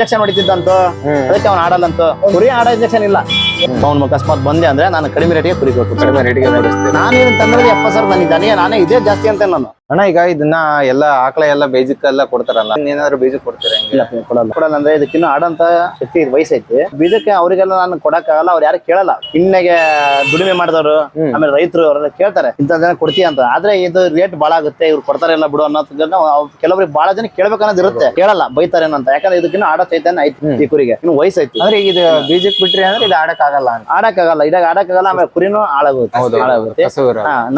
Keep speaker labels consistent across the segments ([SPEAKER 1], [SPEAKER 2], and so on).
[SPEAKER 1] Injection ಹೊಡಿತಿದ್ದಂತ. ಅದಕ್ಕೆ ಅವ್ನು ಆಡಲ್ಲಂತ. ಕುರಿ ಆಡೋ ಇಂಜೆಕ್ಷನ್ ಇಲ್ಲ. ಅವ್ನು ಅಕಸ್ಮಾತ್ ಬಂದೆ ಅಂದ್ರೆ ನಾನು ಕಡಿಮೆ ರೇಟಿಗೆ ಕುರಿ ಕೊಡ್ತೀನಿ.
[SPEAKER 2] ಕಡಿಮೆ ರೇಟಿಗೆ
[SPEAKER 1] ನಾನೇನು ತಂದ್ರೆ ಎಪ್ಪತ್ತು ಸಾವಿರ ನನಗೆ ನನಗೆ ನಾನೇ ಇದೇ ಜಾಸ್ತಿ ಅಂತ ನಾನು.
[SPEAKER 2] ಅಣ್ಣ ಈಗ ಇದನ್ನ ಎಲ್ಲ ಆಕಳ ಎಲ್ಲ ಬೀಜಕ್ಕ ಎಲ್ಲ ಕೊಡ್ತಾರಲ್ಲ ಏನಾದ್ರು ಬೀಜ ಕೊಡ್ತೀರಾ
[SPEAKER 1] ಇಲ್ಲ ಕೊಡಲ್ಲ. ಕೊಡಲ್ಲ ಅಂದ್ರೆ ಇದಕ್ಕಿನ್ನ ಆಡಂತ ಶಕ್ತಿ ವಯಸ್ಸೈತಿ. ಬೀಜಕ್ಕೆ ಅವರಿಗೆಲ್ಲ ನಾನು ಕೊಡಕ್ಕಾಗಲ್ಲ ಅವ್ರು ಯಾರು ಕೇಳಲ್ಲ. ಹಿನ್ನೆಗೆ ದುಡಿಮೆ ಮಾಡಿದವರು ಆಮೇಲೆ ರೈತರು ಅವರೆಲ್ಲ ಕೇಳ್ತಾರೆ ಇಂಥ ಜನ ಕೊಡ್ತೀಯ ಅಂತ. ಆದ್ರೆ ಇದು ರೇಟ್ ಬಾಳ ಆಗುತ್ತೆ ಇವ್ರು ಕೊಡ್ತಾರೆ ಎಲ್ಲ ಬಿಡು ಅನ್ನೋದನ್ನ ಕೆಲವ್ರಿಗೆ ಬಹಳ ಜನ ಕೇಳ್ಬೇಕನ್ನೋದು ಇರುತ್ತೆ. ಕೇಳಲ್ಲ ಬೈತಾರೆ ಅಂತ. ಯಾಕಂದ್ರೆ ಇದಕ್ಕಿನ್ನ ಆಡ ಚೈತನ್ಯ ಐತಿ ಈ ಕುರಿಗೆ. ಇನ್ನು ವಯಸ್ಸೈತಿ.
[SPEAKER 2] ಅಂದ್ರೆ ಈಗ ಇದು ಬೀಜಕ್ ಬಿಟ್ರಿ ಅಂದ್ರೆ ಇದು ಆಡಕ್ ಆಗಲ್ಲ ಆಡಕ್
[SPEAKER 1] ಆಗಲ್ಲ ಇದಾಗ ಆಗಲ್ಲ ಆಮೇಲೆ ಕುರಿನೂ ಹಾಳಾಗುತ್ತೆ.
[SPEAKER 2] ನನ್ನ
[SPEAKER 1] ಹಾಳಾಗುತ್ತೆ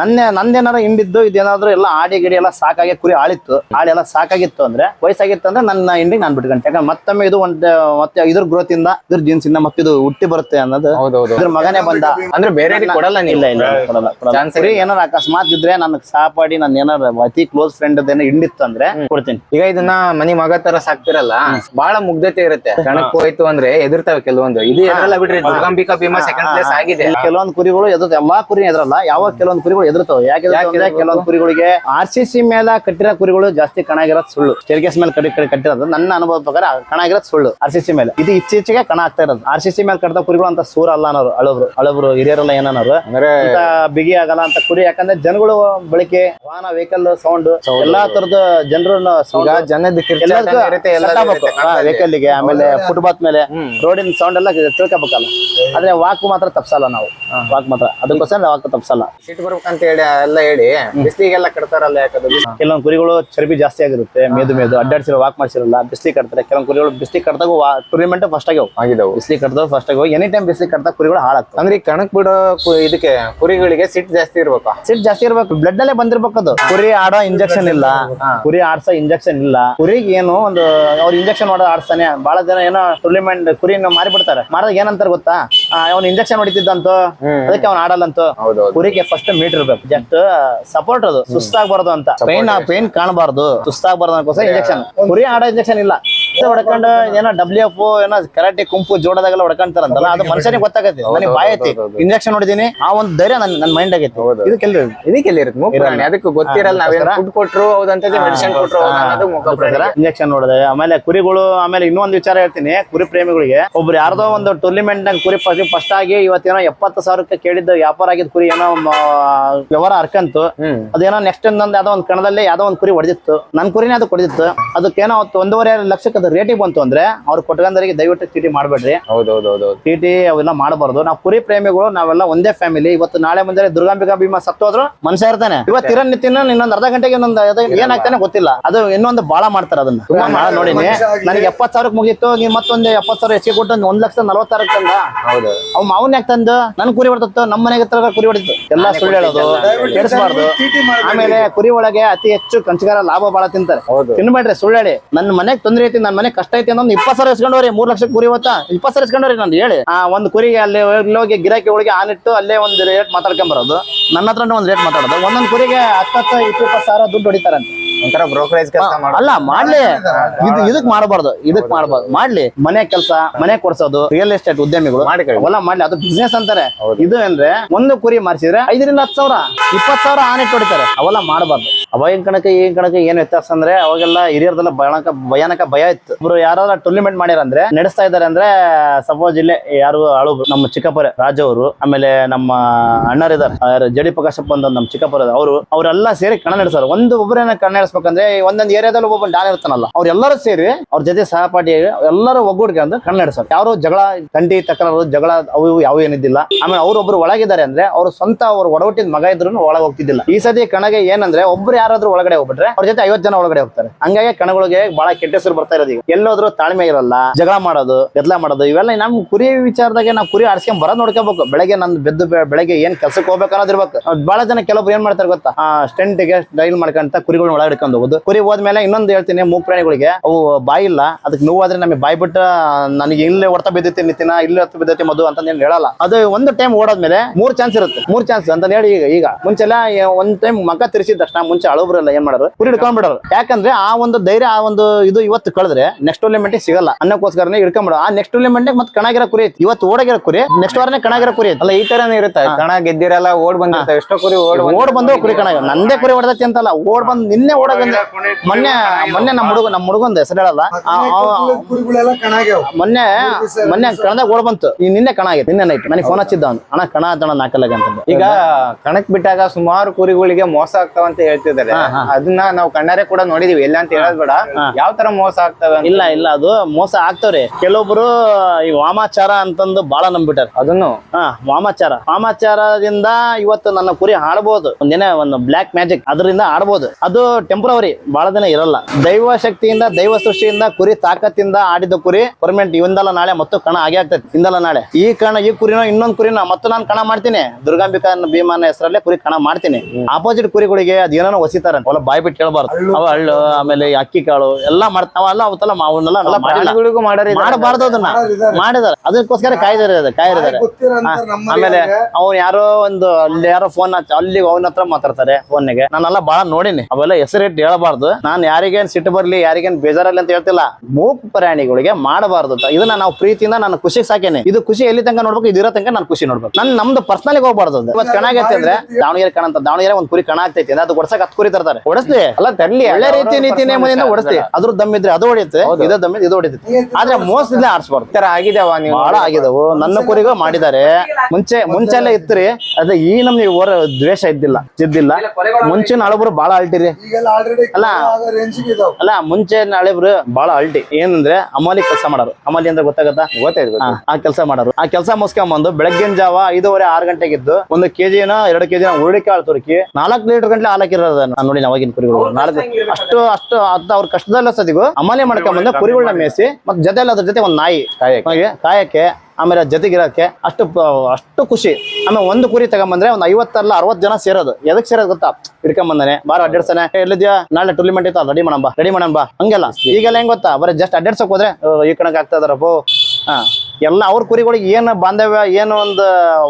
[SPEAKER 1] ನನ್ನೇ ನಂದೇನಾರ ಹಿಂಡಿದ್ದು ಇದೇನಾದ್ರೂ ಎಲ್ಲ ಆಡಿ ಗಿಡಿ ಎಲ್ಲ ಸಾಕಾಗಿ ಕುರಿ ಆಳಿತ್ತು ಆಳಿ ಎಲ್ಲ ಸಾಕಾಗಿತ್ತು ಅಂದ್ರೆ ವಯಸ್ಸಾಗಿತ್ತು ಅಂದ್ರೆ ನನ್ನ ಹಿಂಡಿಗೆ ನಾನು ಬಿಟ್ಕೊಂಡೆ. ಯಾಕಂದ್ರೆ ಮತ್ತೊಮ್ಮೆ ಇದು ಒಂದ್ ಮತ್ತೆ ಇದ್ರ ಗ್ರೋತ್ ಇಂದ ಇದ್ರ ಜೀನ್ಸ್ ಇಂದ ಮತ್ತೆ ಇದು ಹುಟ್ಟಿ ಬರುತ್ತೆ ಅನ್ನೋದು
[SPEAKER 2] ಹೌದೌದು.
[SPEAKER 1] ಇದ್ರ ಮಗನೇ ಬಂದ.
[SPEAKER 2] ಅಂದ್ರೆ ಬೇರೆ ಕೊಡಲ್ಲ
[SPEAKER 1] ಇಲ್ಲ ಇಲ್ಲ ಕೊಡಲ್ಲ ಕೊಡಲ್ಲ.
[SPEAKER 2] Chance
[SPEAKER 1] ಕುರಿ ಏನಾರ ಅಕಸ್ಮಾತ್ ಇದ್ರೆ ನನಗೆ ಸಾಪಾಡಿ ನನ್ನ ಏನಾರ ಅತಿ ಕ್ಲೋಸ್ ಫ್ರೆಂಡ್ ಏನೋ ಹಿಂಡಿತ್ತು ಅಂದ್ರೆ ಕೊಡ್ತೀನಿ.
[SPEAKER 2] ಈಗ ಇದನ್ನ ಮನಿ ಮಗ ತರ ಸಾಕ್ತಿರಲ್ಲ ಬಹಳ ಮುಗ್ಧತೆ ಇರುತ್ತೆ. ಕಣಕ್ ಹೋಯ್ತು ಅಂದ್ರೆ ಎದುರ್ತಾವೆ ಕೆಲವೊಂದು. ಇದು ಎದ್ರಲ್ಲ ಬಿಡ್ರಿ ದುರ್ಗಾಂಬಿಕಾ ಭೀಮಾ ಸೆಕೆಂಡ್ ಪ್ಲೇಸ್ ಆಗಿದೆ.
[SPEAKER 1] ಕೆಲವೊಂದು ಕುರಿಗಳು ಎದುರ್ತವೆ ಎಲ್ಲಾ ಕುರಿ ಎದ್ರಲ್ಲ ಯಾವ ಕೆಲವೊಂದು ಕುರಿಗಳು ಎದುರ್ತವೆ ಯಾಕೆ ಕೆಲವೊಂದು ಕುರಿಗಳಿಗೆ ಆರ್ ಸಿ ಸಿ ಮೇಲೆ ಕಟ್ಟಿರೋ ಕುರಿಗಳು ಜಾಸ್ತಿ ಕಣಾಗಿರೋದು ಸುಳ್ಳು. ಸ್ಟೇರ್ಕೇಸ್ ಮೇಲೆ ಕಡಿ ಕಡಿ ಕಟ್ಟಿರೋದು ನನ್ನ ಅನುಭವ ಪ್ರಕಾರ ಕಣಾಗಿರೋದು ಸುಳ್ಳು ಆರ್ ಸಿ ಸಿ ಮೇಲೆ. ಇದು ಇತ್ತೀಚೆಗೆ ಕಣ ಆಗ್ತಾ ಇರೋದು. ಆರ್ ಸಿ ಸಿ ಮೇಲೆ ಕಟ್ಟದ ಕುರಿಗಳು ಅಂತ ಸೂರ ಅಲ್ಲ ಅನ್ನೋರು ಅಳಬ್ರು ಅಳಬ್ರು ಹಿರಿಯರೆಲ್ಲ ಏನನ್ನೋರು ಬಿಗಿ ಆಗಲ್ಲ ಅಂತ ಕುರಿ ಯಾಕಂದ್ರೆ ಜನಗಳು ಬಳಕೆ ವಾಹನ ವೆಹಿಕಲ್ ಸೌಂಡ್ ಎಲ್ಲಾ ತರದ ಜನರು ವೆಹಿಕಲ್ಗೆ ಆಮೇಲೆ ಫುಟ್ಪಾತ್ ಮೇಲೆ. ರೋಡಿನ ಸೌಂಡ್ ಎಲ್ಲ ತಿಳ್ಕೊಬೇಕಲ್ಲ. ಆದ್ರೆ ವಾಕ್ ಮಾತ್ರ ತಪ್ಸಲ್ಲ ನಾವು. ವಾಕ್ ಮಾತ್ರ. ಅದಕ್ಕೋಸ್ಕರ ವಾಕ್ ತಪ್ಸಲ್ಲ.
[SPEAKER 2] ಸಿಟ್ಟು ಬರ್ಬೇಕಂತ ಹೇಳಿ ಎಲ್ಲ ಹೇಳಿ ಬಿಸ್ಲಿಗೆಲ್ಲ ಕಟ್ತಾರಲ್ಲ ಯಾಕಂದ್ರೆ
[SPEAKER 1] ಕೆಲವೊಂದು ಕುರಿಗಳು ಚರ್ಬಿ ಜಾಸ್ತಿ ಆಗಿರುತ್ತೆ ಮೇದು ಮೇದು ಅಡ್ಡಾಡ್ಸಿರೋ ವಾಕ್ ಮಾಡಿಸಿರಲ್ಲ ಬಿಸ್ಲಿ ಕಟ್ತಾರೆ. ಕೆಲವೊಂದು ಕುರಿಗಳು ಬಿಸ್ಲಿ ಕಟ್ದಾಗ ಟೂರ್ನಿಮೆಂಟ್ ಫಸ್ಟ್ ಆಗಿ
[SPEAKER 2] ಆಗಿದ್ದಾವೆ
[SPEAKER 1] ಬಿಸ್ಲಿ ಕಟ್ದಾಗ ಫಸ್ಟ್ ಆಗಿ ಎನಿ ಟೈಮ್ ಬಿಸ್ಲಿ ಕಟ್ದಾಗ ಕುರಿಗಳು ಹಾಳಾಗ್ತವೆ.
[SPEAKER 2] ಅಂದ್ರೆ ಈ ಕಣಕ್ ಬಿಡೋ ಇದಕ್ಕೆ ಕುರಿಗಳಿಗೆ ಸಿಟ್ ಜಾಸ್ತಿ ಇರ್ಬೇಕು?
[SPEAKER 1] ಸಿಟ್ ಜಾಸ್ತಿ ಇರ್ಬೇಕು. ಬ್ಲಡ್ ಅಲ್ಲೇ ಬಂದಿರ್ಬೇಕು ಅದು. ಕುರಿ ಆಡೋ ಇಂಜೆಕ್ಷನ್ ಇಲ್ಲ. ಕುರಿ ಆಡ್ಸೋ ಇಂಜೆಕ್ಷನ್ ಇಲ್ಲ. ಕುರಿಗೆ ಏನು ಒಂದು ಅವ್ರ ಇಂಜೆಕ್ಷನ್ ಮಾಡೋ ಆಡ್ಸಾನೆ. ಬಹಳ ಜನ ಏನೋ ಟೂರ್ನಿಮೆಂಟ್ ಕುರಿನ ಮಾರಿಬಿಡ್ತಾರೆ. ಮಾರಿದಾಗ ಏನಂತಾರೆ ಗೊತ್ತಾ? ಅವ್ನು ಇಂಜೆಕ್ಷನ್ ಹೊಡಿತಿದ್ದಂತ. ಅದಕ್ಕೆ ಅವ್ನು ಆಡಲ್ಲಂತ
[SPEAKER 2] ಹೌದೌದು.
[SPEAKER 1] ಕುರಿಗೆ ಫಸ್ಟ್ ಮೀಟ್ ಇರ್ಬೇಕು. ಜಸ್ಟ್ ಸಪೋರ್ಟ್ ಅದು. ಸುಸ್ತಾಗಬಾರ್ದು ಅಂತ. ಪೈನ್ ಪೈನ್ ಕಾಣಬಾರ್ದು. ಸುಸ್ತಾಗಬಾರ್ದು ಅನ್ನೋಕೋಸ್ಕರ ಇಂಜೆಕ್ಷನ್ ಕುರಿ ಆಡೋ ಇಂಜೆಕ್ಷನ್ ಇಲ್ಲ. ಹೊಡ್ಕೊಂಡ್ ಹೊಡ್ಕೊಂಡು ಏನೋ ಡಬ್ಲ್ಯೂ ಎಫ್ ಏನೋ ಕರಾಟೆ ಕುಂಪು ಜೋಡದಾಗೆಲ್ಲ ಹೊಡ್ಕೊಂತಾರಂತಲ್ಲ ಅದು ಮನುಷ್ಯನಿಗೆ ಗೊತ್ತಾಗತ್ತೆ. ನನಗೆ ಬಾಯ್ ಐತಿ. ಇಂಜೆಕ್ಷನ್ ಹೊಡಿದೀನಿ ಆ ಒಂದು ಧೈರ್ಯ ನನ್ ನನ್ನ ಮೈಂಡ್ ಆಗೈತಿ. ಇದಕ್ಕೆಲ್ಲ
[SPEAKER 2] ಇದಕ್ಕೆಲ್ಲ ಇರುತ್ತೆ? ಅದಕ್ಕೆ ಗೊತ್ತಿರಲ್ಲ ನಾವೇನು ಫುಡ್ ಕೊಟ್ರು ಹೌದಂತದೆ ಮೆಡಿಸಿನ್ ಕೊಟ್ರು
[SPEAKER 1] ಇಂಜೆಕ್ಷನ್ ನೋಡಿದೆ. ಆಮೇಲೆ ಕುರಿಗಳು ಆಮೇಲೆ ಇನ್ನೊಂದು ವಿಚಾರ ಹೇಳ್ತೀನಿ. ಕುರಿ ಪ್ರೇಮಿಗಳಿಗೆ. ಒಬ್ರು ಯಾರ್ದೋ ಒಂದು ಟೂರ್ನಿಮೆಂಟ್ ನಂಗೆ ಕುರಿ ಫಸ್ಟ್ ಆಗಿ ಇವತ್ತೇನೋ ಎಪ್ಪತ್ತು ಸಾವಿರಕ್ಕೆ ಕೇಳಿದ್ದ ವ್ಯಾಪಾರ ಆಗಿದ್ ಕುರಿ ಏನೋ ವ್ಯವಹಾರ ಅರ್ಕಂತು. ಅದೇನೋ ನೆಕ್ಸ್ಟ್ ಒಂದೊಂದು ಯಾವ್ದೋ ಒಂದು ಕಣದಲ್ಲಿ ಯಾವ್ದೋ ಒಂದು ಕುರಿ ಹೊಡೆದಿತ್ತು ನನ್ನ ಕುರಿನೇ ಅದು ಕೊಡಿದಿತ್ತು. ಅದಕ್ಕೇನೋ ಅವತ್ತು ಒಂದೂವರೆ ಲಕ್ಷಕ್ಕೆ ಅದು ರೇಟಿಗೆ ಬಂತು ಅಂದ್ರೆ ಅವ್ರು ಕೊಟ್ಕೊಂಡವರಿಗೆ ದಯವಿಟ್ಟು ಚೀಟಿ ಮಾಡಬೇಡ್ರಿ.
[SPEAKER 2] ಹೌದೌದೌದು
[SPEAKER 1] ಚೀಟಿ ಅವೆಲ್ಲ ಮಾಡಬಾರ್ದು. ನಾವು ಕುರಿ ಪ್ರೇಮಿಗಳು ನಾವೆಲ್ಲ ಒಂದೇ ಫ್ಯಾಮಿಲಿ ಇವತ್ತು ನಾಳೆ ಮುಂದೆ ದುರ್ಗಾಂಬಿಕಾ ಭೀಮಾ ಸತ್ತೋದ್ರು ಮನುಷ್ಯ ಇರ್ತಾನೆ. ಇವತ್ತು ಇರೋ ನಿತ್ತಿನ ಇನ್ನೊಂದು ಅರ್ಧ ಗಂಟೆಗೆ ಇನ್ನೊಂದು ಅದು ಏನಾಗ್ತಾನೆ ಗೊತ್ತಿಲ್ಲ. ಅದು ಇನ್ನೊಂದು ಬಾಳ ಮಾಡ್ತಾರೆ ಅದನ್ನ. ತುಂಬಾ ನೋಡಿನಿ. ನನಗೆ ಎಪ್ಪತ್ ಸಾವಿರಕ್ಕೆ ಮುಗಿತ್ತು ನೀವು ಮತ್ತೊಂದು ಎಪ್ಪತ್ ಸಾವಿರ ಹೆಚ್ಚಿಗೆ ಕೊಟ್ಟು ಒಂದ್ ಲಕ್ಷ ನಲವತ್ತಾರಕ್ಕೆ ತಂದ.
[SPEAKER 2] ಹೌದು.
[SPEAKER 1] ಅವ್ ಮಾವನ್ ಯಾಕೆ ತಂದು ನನ್ ಕುರಿ ಹೊಡ್ತತ್ತು ನಮ್ಮ ಮನೆಗೆ ಹತ್ರ ಕುರಿ ಹೊಡಿತು ಎಲ್ಲ ಸುಳ್ಳು ಹೇಳೋದು. ಕೆಡಿಸಬಾರ್ದು. ಆಮೇಲೆ ಕುರಿ ಒಳಗೆ ಅತಿ ಹೆಚ್ಚು ಕಂಚಗಾರ ಲಾಭ ಬಾಳ ತಿಂತಾರೆ.
[SPEAKER 2] ಹೌದು.
[SPEAKER 1] ತಿನ್ಬೇಡ್ರಿ ಸುಳ್ಳೇಳಿ. ನನ್ನ ಮನೆಗೆ ತೊಂದ್ರೆ ಐತಿ ನನ್ನ ಮನೆ ಕಷ್ಟ ಐತಿ ಅಂದ್ರೆ ಇಪ್ಪತ್ತು ಸಾವಿರ ಇಸ್ಕೊಂಡವ್ರಿ ಮೂರ್ ಲಕ್ಷ ಕುರಿ ಹೊತ್ತ. ಇಪ್ಪತ್ತು ಸಾವಿರ ಇಸ್ಕೊಂಡವ್ರಿ ನಾನು ಹೇಳಿ. ಆ ಒಂದು ಕುರಿಗೆ ಅಲ್ಲಿ ಹೋಗಿ ಗಿರಾಕಿ ಒಳಗೆ ಆನಿಟ್ಟು ಅಲ್ಲೇ ಒಂದು ರೇಟ್ ಮಾತಾಡ್ಕೊಂಡ್ ಬರೋದು. ನನ್ನ ಹತ್ರ ಒಂದು ರೇಟ್ ಮಾತಾಡೋದು. ಒಂದೊಂದು ಕುರಿಗೆ ಹತ್ತತ್ತು ಇಪ್ಪತ್ತು ಸಾವಿರ ದುಡ್ಡು ಹೊಡಿತಾರಂತೆ.
[SPEAKER 2] ಒಂಥರ ಬ್ರೋಕರೇಜ್ ಕೆಲಸ ಮಾಡ
[SPEAKER 1] ಅಲ್ಲ ಮಾಡ್ಲಿ. ಇದು ಇದಕ್ ಮಾಡಬಾರ್ದು ಇದಕ್ ಮಾಡಬಾರ್ದು. ಮಾಡ್ಲಿ ಮನೆ ಕೆಲಸ ಮನೆ ಕೊಡ್ಸೋದು ರಿಯಲ್ ಎಸ್ಟೇಟ್ ಉದ್ಯಮಿಗಳು.
[SPEAKER 2] ಮಾಡಿಕೊಳ್ಳಿ
[SPEAKER 1] ಅವೆಲ್ಲ ಮಾಡ್ಲಿ ಅದು ಬಿಸ್ನೆಸ್ ಅಂತಾರೆ ಇದು ಅಂದ್ರೆ ಒಂದು ಕುರಿ ಮಾರಿಸಿದ್ರೆ ಐದರಿಂದ ಹತ್ತು ಸಾವಿರ ಇಪ್ಪತ್ ಸಾವಿರ ಆನೆ ಹೊಡಿತಾರೆ ಅವೆಲ್ಲ ಮಾಡಬಾರ್ದು. ಅವಾಗಿನ ಕಣಕ್ಕೆ ಈಗಿನ ಕಣಕ್ಕೆ ಏನ್ ವ್ಯತ್ಯಾಸ ಅಂದ್ರೆ ಅವಾಗೆಲ್ಲ ಹಿರಿಯರ್ದೆಲ್ಲ ಭಯಾನಕ ಭಯಾನಕ ಭಯ ಇತ್ತು. ಇಬ್ರು ಯಾರಾದ್ರೂ ಟೂರ್ನಿಮೆಂಟ್ ಮಾಡ್ಯಾರಂದ್ರೆ ನಡೆಸ್ತಾ ಇದಾರೆ ಅಂದ್ರೆ ಸಪೋಸ್ ಇಲ್ಲಿ ಯಾರು ಆಳು ನಮ್ಮ ಚಿಕ್ಕಪ್ಪರೆ ರಾಜ ಅವರು ಆಮೇಲೆ ನಮ್ಮ ಅಣ್ಣರಿದ್ದಾರೆ ಯಾರು ಜಡಿ ಪ್ರಕಾಶಪ್ಪ ಅಂತ ನಮ್ಮ ಚಿಕ್ಕಪ್ಪರ ಅವರು ಅವರೆಲ್ಲ ಸೇರಿ ಕಣ ನಡೆಸ್ತಾರೆ. ಒಂದು ಒಬ್ಬರೇನ ಕಣ ನಡೆಸ್ಬೇಕಂದ್ರೆ ಒಂದೊಂದು ಏರಿಯಾದಲ್ಲಿ ಒಬ್ಬೊಬ್ಬ ಡಾನ್ ಇರ್ತಾನಲ್ಲ, ಅವ್ರೆಲ್ಲರೂ ಸೇರಿ ಅವ್ರ ಜೊತೆ ಸಹಪಾಠಿ ಎಲ್ಲರೂ ಒಗ್ಗೂಡ್ಕೊಂಡು ಕನ್ನಡ ಯಾರು ಜಗಳ ತಂಡಿ ತಕರಾರು ಜಗಳ, ಅವು ಯಾವ ಏನಿದ್ದಿಲ್ಲ. ಆಮೇಲೆ ಅವ್ರೊಬ್ರು ಒಳಗಿದ್ದಾರೆ ಅಂದ್ರೆ ಅವ್ರ ಸ್ವಂತ ಅವ್ರ ಒಡವಟ್ಟಿದ ಮಗ ಇದ್ರು ಒಳಗೆ ಹೋಗ್ತಿದ್ದಿಲ್ಲ. ಈ ಸತಿ ಕಣಗೆ ಏನಂದ್ರೆ ಒಬ್ರು ಯಾರಾದ್ರೂ ಒಳಗಡೆ ಹೋಗ್ಬಿಟ್ರೆ ಅವ್ರ ಜೊತೆ ಐವತ್ತು ಜನ ಒಳಗಡೆ ಹೋಗ್ತಾರೆ. ಹಂಗಾಗಿ ಕಣಗಳಿಗೆ ಬಹಳ ಕೆಟ್ಟ ಹೆಸರು ಬರ್ತಾ ಇರೋದು ಈಗ. ಎಲ್ಲೋದ್ರು ತಾಳ್ಮೆ ಇರಲ್ಲ, ಜಗಳ ಮಾಡೋದು, ಗದ್ಲ ಮಾಡೋದು, ಇವೆಲ್ಲ ನಮ್ ಕುರಿ ವಿಚಾರದಾಗ ನಾವು ಕುರಿ ಆಡ್ಸ್ಕೊಂಡ್ ಬರೋದ್ ನೋಡ್ಕೋಬೇಕು. ಬೆಳಗ್ಗೆ ನಂದು ಬೆದ್ದು ಬೆಳಗ್ಗೆ ಏನ್ ಕೆಲ್ಸಕ್ಕೆ ಹೋಗ್ಬೇಕು ಅನ್ನೋದಿರ್ಬೇಕು ಬಹಳ ಜನ ಕೆಲವೊಬ್ರು ಏನ್ ಮಾಡ್ತಾರೆ ಗೊತ್ತಾ? ಸ್ಟೆಂಟ್ಗೆ ಡೈಲ್ ಮಾಡ್ಕೊಂತ ಕುರಿಗಳನ್ನ ಒಳಗಡೆ ಹಿಡ್ಕೊಂಡು ಹೋಗುದು. ಕುರಿ ಹೋದ್ಮೇಲೆ ಇನ್ನೊಂದು ಹೇಳ್ತೀನಿ ಮೂಗ್ ಪ್ರಾಣಿಗಳಿಗೆ. ಅವು ಬಾಯಿ ಇಲ್ಲ ಅದಕ್ಕೆ ನೋವಾದ್ರೆ ನಮಗೆ ಬಾಯಿ ಬಿಟ್ಟ ನನಗೆ ಇಲ್ಲೇ ಹೊಡ್ತಾ ಬಿದ್ದೈತಿ ನಿತಿನ ಇಲ್ಲೇ ಹೊತ್ತ ಬಿದ್ದೈತಿ ಮದು ಅಂತ ನೀನ್ ಹೇಳಲ್ಲ. ಅದು ಒಂದು ಟೈಮ್ ಓಡಾದ್ಮೇಲೆ ಮೂರ್ ಚಾನ್ಸ್ ಇರುತ್ತೆ ಮೂರ್ ಚಾನ್ಸ್ ಅಂತ ಹೇಳಿ ಈಗ ಈಗ. ಮುಂಚೆಲ್ಲ ಒಂದ್ ಟೈಮ್ ಮಗ ತಿರ್ಸಿದ ತಕ್ಷಣ ಮುಂಚೆ ಅಳುಬ್ರೆಲ್ಲ ಏನ್ ಮಾಡೋರು? ಕುರಿ ಹಿಡ್ಕೊಂಡ್ಬಿಡೋರು. ಯಾಕಂದ್ರೆ ಆ ಒಂದು ಧೈರ್ಯ ಆ ಒಂದು ಇದು ಇವತ್ತು ಕಳೆದ್ರೆ ನೆಕ್ಸ್ಟ್ ಟೂರ್ನಮೆಂಟ್ ಸಿಗಲ್ಲ. ಅನ್ನಕ್ಕೋಸ್ಕರನೇ ಹಿಡ್ಕೊಂಬಿಡೋ ಆ ನೆಕ್ಸ್ಟ್ ಟೂರ್ನಮೆಂಟ್ ಮತ್ತೆ ಕಣಾಗಿರೋ ಕುರಿ ಐತಿ. ಇವತ್ತು ಓಡಾಗಿರೋ ಕುರಿ ನೆಕ್ಸ್ಟ್ ವಾರನೇ ಕಣಾಗಿರೋ ಕುರಿ
[SPEAKER 2] ಅಲ್ಲ ಈ ತರನೇ ಇರುತ್ತೆ. ಕಣ ಗೆದ್ದಿರಲ್ಲ ಓಡ್ ಬಂದಿರ್ತಾವೆ. ಎಷ್ಟೋ ಕುರಿ ಓಡ್
[SPEAKER 1] ಓಡ್ ಬಂದು ಕುರಿ ಕಣ ನಂದೇ ಕುರಿ ಹೊಡೆದತಿ ಅಂತಲ್ಲ ಓಡ್ ಬಂದು ನಿನ್ನೆ ಓಡಕಂದ ಮೊನ್ನೆ ಮೊನ್ನೆ ನಮ್ಮ ಹುಡುಗ ನಮ್ಮ ಹುಡುಗಂದ ಹೆಸರು ಹೇಳಲ್ಲ. ಮೊನ್ನೆ ಮೊನ್ನೆ ಕಣದಾಗ ಓಡ್ ಬಂತು. ಈ ನಿನ್ನೆ ಕಣ ಆಗಿತ್ತು. ನಿನ್ನೆ ನೈಟ್ ನನಗೆ ಫೋನ್ ಹಚ್ಚಿದ್ದ ಅವನು. ಅಣ್ಣ ಕಣ ಆತಣ ನಾಲ್ಕಲ್ಲಾಗ ಅಂತ
[SPEAKER 2] ಈಗ ಕಣಕ್ ಬಿಟ್ಟಾಗ ಸುಮಾರು ಕುರಿಗಳಿಗೆ ಮೋಸ ಆಗ್ತಾವ ಅಂತ ಹೇಳ್ತಿದ್ದಾರೆ. ಅದನ್ನ ನಾವು ಕಣ್ಣಾರೆ ಕೂಡ ನೋಡಿದೀವಿ. ಎಲ್ಲ ಅಂತ ಹೇಳೋದ್ ಬೇಡ. ಯಾವ ತರ ಮೋಸ ಆಗ್ತಾವ ಅಂತ.
[SPEAKER 1] ಇಲ್ಲ ಇಲ್ಲ. ಅದು ಮೋಸ ಆಗ್ತಾವ್ರಿ. ಕೆಲವೊಬ್ರು ಈ ವಾಮಾಚಾರ ಅಂತಂದು ಬಾಳ ನಂಬಿಟ್ಟಾರ.
[SPEAKER 2] ಅದನ್ನು?
[SPEAKER 1] ಹಾ ವಾಮಾಚಾರ. ವಾಮಾಚಾರದಿಂದ ಇವತ್ತು ನನ್ನ ಕುರಿ ಆಡ್ಬೋದು ಒಂದಿನ ಒಂದು ಬ್ಲಾಕ್ ಮ್ಯಾಜಿಕ್. ಅದರಿಂದ ಆಡ್ಬೋದು ಅದು ಟೆಂಪ್ರವರಿ ಬಹಳ ದಿನ ಇರಲ್ಲ. ದೈವ ಶಕ್ತಿಯಿಂದ ದೈವ ಸೃಷ್ಟಿಯಿಂದ ಕುರಿ ತಾಕತ್ತಿಂದ ಆಡಿದ ಕುರಿ ಪರ್ಮನೆಂಟ್ ಇವಂದಲ್ಲ ನಾಳೆ ಮತ್ತು ಕಣ ಆಗಿ ಆಗ್ತೈತಿ ಇಂದಲ್ಲ ನಾಳೆ. ಈ ಕಣ ಈ ಕುರಿನೋ ಇನ್ನೊಂದ್ ಕುರಿನೋ ಮತ್ತು ನಾನು ಕಣ ಮಾಡ್ತೀನಿ. ದುರ್ಗಾಂಬಿಕಾ ಭೀಮಾನ ಹೆಸರಲ್ಲೇ ಕುರಿ ಕಣ ಮಾಡ್ತೀನಿ. ಆಪೋಸಿಟ್ ಕುರಿಗಳಿಗೆ ಅದ್ ಏನೋ ಹೊಸಿತಾರ ಅವಲ್ಲ ಬಾಯ್ ಬಿಟ್ಟು ಹೇಳ್ಬಾರ್ದು. ಅವ ಹಳ್ಳು ಆಮೇಲೆ ಈ ಅಕ್ಕಿ ಕಾಳು ಎಲ್ಲಾ ಮಾಡ್ತಾವಲ್ಲ ಅವತ್ತಲ್ಲ
[SPEAKER 2] ಮಾವನ್ನೆಲ್ಲ ಅವನ್ನೆಲ್ಲ
[SPEAKER 1] ಮಾಡಬಾರ್ದು ಅದನ್ನ. ಮಾಡಿದಾರೆ ಅದಕ್ಕೋಸ್ಕರ ಕಾಯ್ದಾರೆ ಕಾಯ್ದಿದ್ದಾರೆ.
[SPEAKER 3] ಗೊತ್ತಿರ
[SPEAKER 1] ಆಮೇಲೆ ಅವ್ನು ಯಾರೋ ಒಂದು ಅಲ್ಲಿ ಯಾರೋ ಫೋನ್ ಅಲ್ಲಿ ಅವನ ಹತ್ರ ಮಾತಾಡ್ತಾರೆ ಫೋನ್ಗೆ ನಾನೆಲ್ಲ ಬಹಳ ನೋಡಿನಿ. ಅವೆಲ್ಲ ಹೆಸರಿಟ್ಟು ಹೇಳಬಾರ್ದು. ನಾನು ಯಾರಿಗೇನ್ ಸಿಟ್ಟು ಬರ್ಲಿ ಯಾರಿಗೇನ್ ಬೇಜಾರಲ್ಲಿ ಅಂತ ಹೇಳ್ತಿಲ್ಲ. ಮೂಕ್ ಪ್ರಾಣಿಗಳಿಗೆ ಮಾಡಬಾರ್ದು ಅಂತ. ಇದನ್ನ ನಾವು ಪ್ರೀತಿಯಿಂದ ನಾನು ಖುಷಿಗೆ ಸಾಕೇನೆ. ಇದು ಖುಷಿ ಎಲ್ಲಿ ತನಕ ನೋಡ್ಬೇಕು ಇದಿರೋ ತನಕ ನಾನು ಖುಷಿ ನೋಡ್ಬೇಕು. ನನ್ ನಮ್ದು ಪರ್ಸನಲ್ ಹೋಗ್ಬಾರ್ದು ಇವತ್ತು ಕಣಾಗೈತೆ ಅಂದ್ರೆ ದಾವಣಗೆರೆ ಕಣಂತ ದಾವಣಗೆರೆ ಒಂದ್ ಕುರಿ ಕಣ ಆಗ್ತೈತಿ. ಅದು ಕೊಡ್ಸಕ್ ಹತ್ತು ಕುರಿ ತರ್ತಾರೆ. ಒಡಸ್ತಿ
[SPEAKER 2] ಅಲ್ಲ ತರ್ಲಿ.
[SPEAKER 1] ಒಳ್ಳೆ ರೀತಿ ನೀತಿ ನೇಮದಿಂದ ಒಡಸ್ತಿ ಅದ್ರ ದಮ್ಮಿದ್ರೆ ಅದು ಹೊಡಿಯುತ್ತೆ. ಇದೇ ದಮ್ಮಿದ್ರೆ ಇದು ಹೊಡಿತೈತಿ ಆದ್ರೆ ಮೋಸದಿಂದ ಆಡ್ಸ್ಬಾರ್ದು.
[SPEAKER 2] ತರ ಆಗಿದಾವ ನೀವು?
[SPEAKER 1] ಬಹಳ ಆಗಿದವು. ನನ್ನ ಕುರಿಗೂ ಮಾಡಿದ್ದಾರೆ ಮುಂಚೆ ಮುಂಚೆ ಎಲ್ಲ ಇತ್ರಿ ಅದೇ ಈ ನಮ್ಗೆ ಓರ ದ್ವೇಷ ಇದ್ದಿಲ್ಲ ಇದ್ದಿಲ್ಲ ಮುಂಚಿನ ಹಳಬರು ಬಹಳ
[SPEAKER 3] ಈಗೆಲ್ಲ ಆಲ್ರೆಡಿ
[SPEAKER 1] ಅಲ್ಲ. ಅಲ್ಲ ಮುಂಚೆ ಹಳಬ್ರು ಬಹಳ ಅಲ್ಟಿ. ಏನಂದ್ರೆ ಅಮಾಲಿ ಕೆಲಸ ಮಾಡೋರು. ಅಮಾಲಿ ಅಂದ್ರೆ ಗೊತ್ತಾಗತ್ತಾ?
[SPEAKER 2] ಗೊತ್ತಾಯ್ತು
[SPEAKER 1] ಆ ಕೆಲಸ ಮಾಡೋರು. ಆ ಕೆಲಸ ಮುಸ್ಕೊಂಬಂದು ಬೆಳಗ್ಗಿನ ಜಾವ ಐದೂವರೆ ಆರು ಗಂಟೆಗಿದ್ದು ಒಂದು ಕೆಜಿನ ಎರಡು ಕೆಜಿನ ಹುರುಳಿಕಾಳು ತುರುಕಿ ನಾಲ್ಕು ಲೀಟರ್ ಗಂಟೆ ಹಾಲಾಕಿರೋದ ನಾನು ನೋಡಿ ನಾವಾಗಿನ ಕುರಿಗಳು. ನಾಲ್ಕು ಅಷ್ಟು ಅಷ್ಟು ಅದ್ ಅವ್ರ ಕಷ್ಟದಲ್ಲ ಸದಿಗೂ ಅಮಾಲಿ ಮಾಡ್ಕೊಂಬಂದು ಕುರಿಗಳನ್ನ ಮೇಯಿಸಿ ಮತ್ತೆ ಜೊತೆ ಅದ್ರ ಜೊತೆ ಒಂದ್ ನಾಯಿ.
[SPEAKER 2] ಕಾಯಕ್ಕೆ.
[SPEAKER 1] ಕಾಯಕ್ಕೆ. ಆಮೇಲೆ ಜೊತೆಗಿರೋಕ್ಕೆ ಅಷ್ಟು ಅಷ್ಟು ಖುಷಿ. ಆಮೇಲೆ ಒಂದು ಕುರಿ ತಗೊಂಬಂದ್ರೆ ಒಂದು ಐವತ್ತಲ್ಲ ಅರವತ್ತು ಜನ ಸೇರೋದು. ಎದಕ್ಕೆ ಸೇರೋದು ಗೊತ್ತಾ? ಹಿಡ್ಕೊಂಬಂದಾನೆ. ಬಾರ ಅಡ್ಡಾಡ್ಸಾನೆ "ಏ, ಎಲ್ಲಿದ್ಯಾ? ನಾಳೆ ಟೂರ್ನಿಮೆಂಟ್ ಇತ್ತು ರೆಡಿ ಮಾಡಂಬ ರೆಡಿ ಮಾಡಂಬ ಹಂಗೆಲ್ಲ. ಈಗೆಲ್ಲ ಹೆಂಗ್ ಗೊತ್ತಾ? ಬರೀ ಜಸ್ಟ್ ಅಡ್ಡಾಡ್ಸಕ್ ಹೋದ್ರೆ "ಓ, ಈ ಕಣಕ್ ಆಗ್ತಾ ಇದಾರಪ್ಪ. ಹಾ. ಎಲ್ಲ ಅವ್ರ ಕುರಿಗಳಿಗೆ ಏನು ಬಾಂಧವ್ಯ, ಏನು ಒಂದು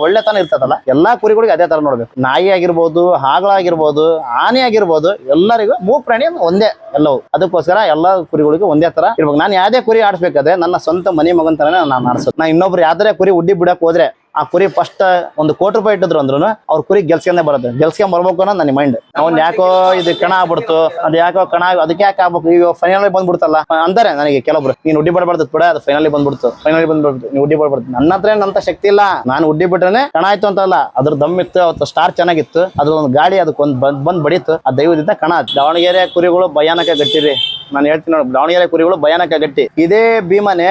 [SPEAKER 1] ಒಳ್ಳೆತನ ಇರ್ತದಲ್ಲ, ಎಲ್ಲಾ ಕುರಿಗಳಿಗೆ ಅದೇ ತರ ನೋಡ್ಬೇಕು. ನಾಯಿ ಆಗಿರ್ಬೋದು ಹಾಗಳಾಗಿರ್ಬೋದು ಆನೆ ಆಗಿರ್ಬೋದು, ಎಲ್ಲರಿಗೂ ಮೂಗ್ ಪ್ರಾಣಿ ಒಂದೇ ಎಲ್ಲವೂ. ಅದಕ್ಕೋಸ್ಕರ ಎಲ್ಲಾ ಕುರಿಗಳಿಗೂ ಒಂದೇ ತರ ಇರ್ಬೇಕು. ನಾನು ಯಾವ್ದೇ ಕುರಿ ಆಡಿಸ್ಬೇಕಾದ್ರೆ ನನ್ನ ಸ್ವಂತ ಮನೆ ಮಗನ್ ತರನೇ ನಾನು ಆಡ್ಸೋದು. ನಾ ಇನ್ನೊಬ್ರು ಯಾವ್ದಾರೆ ಕುರಿ ಉಡ್ಡಿ ಬಿಡಕ್ ಹೋದ್ರೆ ಆ ಕುರಿ ಫಸ್ಟ್ ಒಂದು ಕೋಟಿ ರೂಪಾಯಿ ಇಟ್ಟಿದ್ರು ಅಂದ್ರು ಅವ್ರ ಕುರಿ ಗೆಲ್ಸ್ಕೊಂಡೇ ಬರುತ್ತೆ. ಗೆಲ್ಸ್ಕೊಂಡ್ ಬರ್ಬೇಕು ಅನ್ನೋ ನನ್ನ ಮೈಂಡ್ ಅವ್ನ್ ಯಾಕೋ ಇದು ಕಣ ಆಗ್ಬಿಡ್ತು ಅದ್ ಯಾಕೋ ಕಣ ಅದಕ್ಕೆ ಯಾಕೆ ಆಗ್ಬೇಕು? ಈಗ ಫೈನಲ್ ಬಂದ್ಬಿಡ್ತಲ್ಲ. ಅಂತಾರೆ ನನಗೆ ಕೆಲವೊಬ್ರು, ನೀನ್ ಉಡ್ಡಿ ಬಡಬಾರ್ದು ಬಿಡ, ಅದು ಫೈನಲ್ ಬಂದ್ಬಿಡ್ತು ಫೈನಲ್ ಬಂದ್ಬಿಡ್ತು ನೀವು ಉಡ್ಡಿ ಬಿಡ್ಬಾರ್ದು. ನನ್ನ ಹತ್ರ ಏನಂತ ಶಕ್ತಿ ಇಲ್ಲ. ನಾನು ಉಡ್ಡಿ ಬಿಟ್ರೆ ಕಣ ಆಯ್ತು ಅಂತಲ್ಲ. ಅದ್ರ ದಮ್ ಇತ್ತು, ಅವತ್ತು ಸ್ಟಾರ್ ಚೆನ್ನಾಗಿತ್ತು. ಅದ್ರ ಒಂದು ಗಾಡಿ ಅದಕ್ಕೆ ಒಂದು ಬಂದ್ ಬಂದ್ ಬಡಿತು. ಆ ದೈವದಿಂದ ಕಣ ದಾವಣಗೆರೆ ಕುರಿಗಳು ಭಯಾನಕ ಗಟ್ಟಿರಿ. ನಾನು ಹೇಳ್ತೀನಿ ನೋಡಿ, ದಾವಣಗೆರೆ ಕುರಿಗಳು ಭಯಾನಕ ಗಟ್ಟಿ. ಇದೇ ಭೀಮನೆ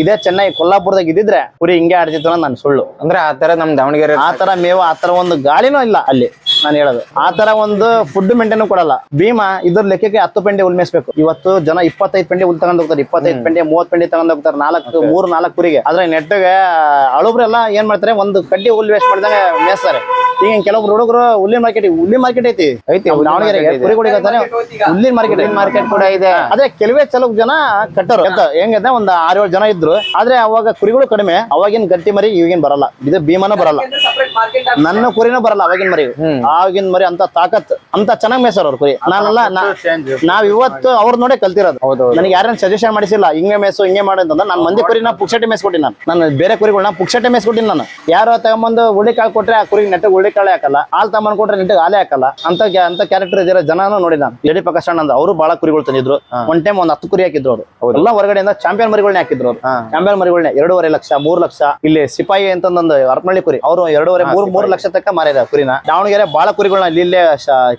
[SPEAKER 1] ಇದೇ ಚೆನ್ನೈ ಕೊಲ್ಲಾಪುರದಾಗ ಇದ್ದಿದ್ರೆ ಕುರಿ ಹಿಂಗೆ ಆಡ್ತಿತ್ತು ಅನ್ನೋದು ನಾನು ಸುಳ್ಳು.
[SPEAKER 2] ಅಂದ್ರೆ ಆ ತರ ನಮ್ ದಾವಣಗೆರೆ
[SPEAKER 1] ಆ ತರ ಮೇವು ಆ ತರ ಒಂದು ಗಾಳಿನೂ ಇಲ್ಲ ಅಲ್ಲಿ. ನಾನು ಹೇಳೋದು. ಆ ತರ ಒಂದು ಫುಡ್ ಮೇಂಟೈನ್ ಕೊಡಲ್ಲ. ಭೀಮಾ ಇದ್ರ ಲೆಕ್ಕಕ್ಕೆ ಹತ್ತು ಪೆಂಡೆ ಹುಲ್ ಮೇಯಿಸ್ಬೇಕು ಇವತ್ತು ಜನ ಇಪ್ಪತ್ತೈದು ಪೆಂಡೆ ಉಲ್ ತಗೊಂಡ್ ಹೋಗ್ತಾರೆ. ಇಪ್ಪತ್ತೈದು ಪೆಂಡೆ ಮೂವತ್ ಪೆಂಡೆ ತಗೊಂಡ್ ಹೋಗ್ತಾರೆ. ನಾಲ್ಕು ಮೂರು ನಾಲ್ಕು ಕುರಿಗೆ. ಆದ್ರೆ ನೆಟ್ಟಗೆ ಅಳುಬ್ರೆಲ್ಲ ಏನ್ ಮಾಡ್ತಾರೆ? ಒಂದು ಕಡ್ಡಿ ಹುಲ್ ವೇಸ್ಟ್ ಮಾಡಿದಾಗ ಮೇಸ್ತಾರೆ. ಈಗ ಕೆಲವೊಬ್ರು ಹುಡುಗರು ಹುಲ್ಲಿನ ಮಾರ್ಕೆಟ್ ಹುಲ್ಲಿನ ಮಾರ್ಕೆಟ್ ಐತಿ.
[SPEAKER 2] ಐತಿ,
[SPEAKER 1] ದಾವಣಗೆರೆ
[SPEAKER 2] ಕುರಿ
[SPEAKER 1] ದಾವಣಗೆರೆಗೆ ಕುರಿಗಳಿಗೆ ಅಂತಾನೆ ಹುಲ್ಲಿನ ಮಾರ್ಕೆಟ್ ಮಾರ್ಕೆಟ್ ಕೂಡ ಇದೆ. ಅದೇ ಕೆಲವೇ ಕೆಲವು ಜನ ಕಟ್ಟರು. ಹೆಂಗಂದ್ರೆ ಒಂದು ಆರು ಏಳು ಜನ ಇದ್ರು. ಆದ್ರೆ ಅವಾಗ ಕುರಿಗಳು ಕಡಿಮೆ. ಅವಾಗಿನ ಗಟ್ಟಿ ಮರಿ ಇವಾಗಿನ ಬರಲ್ಲ. ಇದು ಭೀಮಾನು ಬರಲ್ಲ. ನನ್ನ ಕುರಿನೂ ಬರಲ್ಲ ಅವಾಗಿನ ಮರಿ ಆಗಿನ ಮರಿ ಅಂತ ತಾಕತ್ ಅಂತ ಚೆನ್ನಾಗ್ ಮೇಸರ್ ಅವ್ರ ಕುರಿ. ನಾನಲ್ಲ ನಾ- ನಾವ್ ಇವತ್ತು ಅವ್ರ ನೋಡೇ ಕಲ್ತಿರೋದು. ಹೌದು ನನಗೆ ಯಾರನ್ನ ಸಜೆಷನ್ ಮಾಡಿಸಿಲ್ಲ ಹಿಂಗೆ ಮೇಸು ಹಿಂಗೆ ಮಾಡು ಅಂತಂದ್ರೆ ನಾನು ಮಂದಿ ಕುರಿನ ಪುಕ್ಷಟೆ ಮೇಸ್ಕೊಟ್ಟಿನಿ ನಾನು. ನಾನು ಬೇರೆ ಕುರಿಗಳನ್ನ ಪುಕ್ಷಟೆ ಮೇಸ್ಕೊಟ್ಟಿನಿ ನಾನು. ಯಾರೋ ತಗೊಂಬಂದು ಹುಳಿ ಕಾಳು ಕೊಟ್ರೆ ಆ ಕುರಿಗೆ ನೆಟ್ಟಿಗೆ ಹುಳಿ ಕಾಳೆ ಹಾಕಲ್ಲ ಹಾಲ್ ತಮ್ಮನ್ ಕೊಟ್ರೆ ನೆಟ್ಟಿಗೆ ಹಾಲೇ ಹಾಕಲ್ಲ ಅಂತ ಅಂತ ಕ್ಯಾರೆಕ್ಟರ್ ಇದ್ದಾರೆ ಜನನು ನೋಡಿ ನಾನು. ಯಡಿಪ ಅಣ್ಣ ಅಂತ ಅವರು ಬಹಳ ಕುರಿಗಳು ತಂದಿದ್ರು. ಒಂದ್ ಟೈಮ್ ಒಂದ್ ಹತ್ತು ಕುರಿ ಹಾಕಿದ್ರು ಅವರು. ಎಲ್ಲ ಹೊರಗಡೆಯಿಂದ ಚಾಂಪಿಯನ್ ಮರಿಗಳನ್ನ ಹಾಕಿದ್ರು ಅವರು. ಚಾಂಪಿಯನ್ ಮರಿಗಳನ್ನ ಎರಡೂವರೆ ಲಕ್ಷ ಮೂರ್ ಲಕ್ಷ. ಇಲ್ಲಿ ಸಿಪಾಯಿ ಅಂತಂದೊಂದು ಅರ್ಪಳ್ಳಿ ಕುರಿ ಅವರು ಎರಡೂವರೆ ಮೂರ್ ಮೂರ್ ಲಕ್ಷ ತಕ್ಕ ಮಾರಿದ ಕುರಿನ. ದಾವಣಗೆರೆ ಬಾಳ ಕುರಿಗಳನ್ನ ಇಲ್ಲಿ ಇಲ್ಲೇ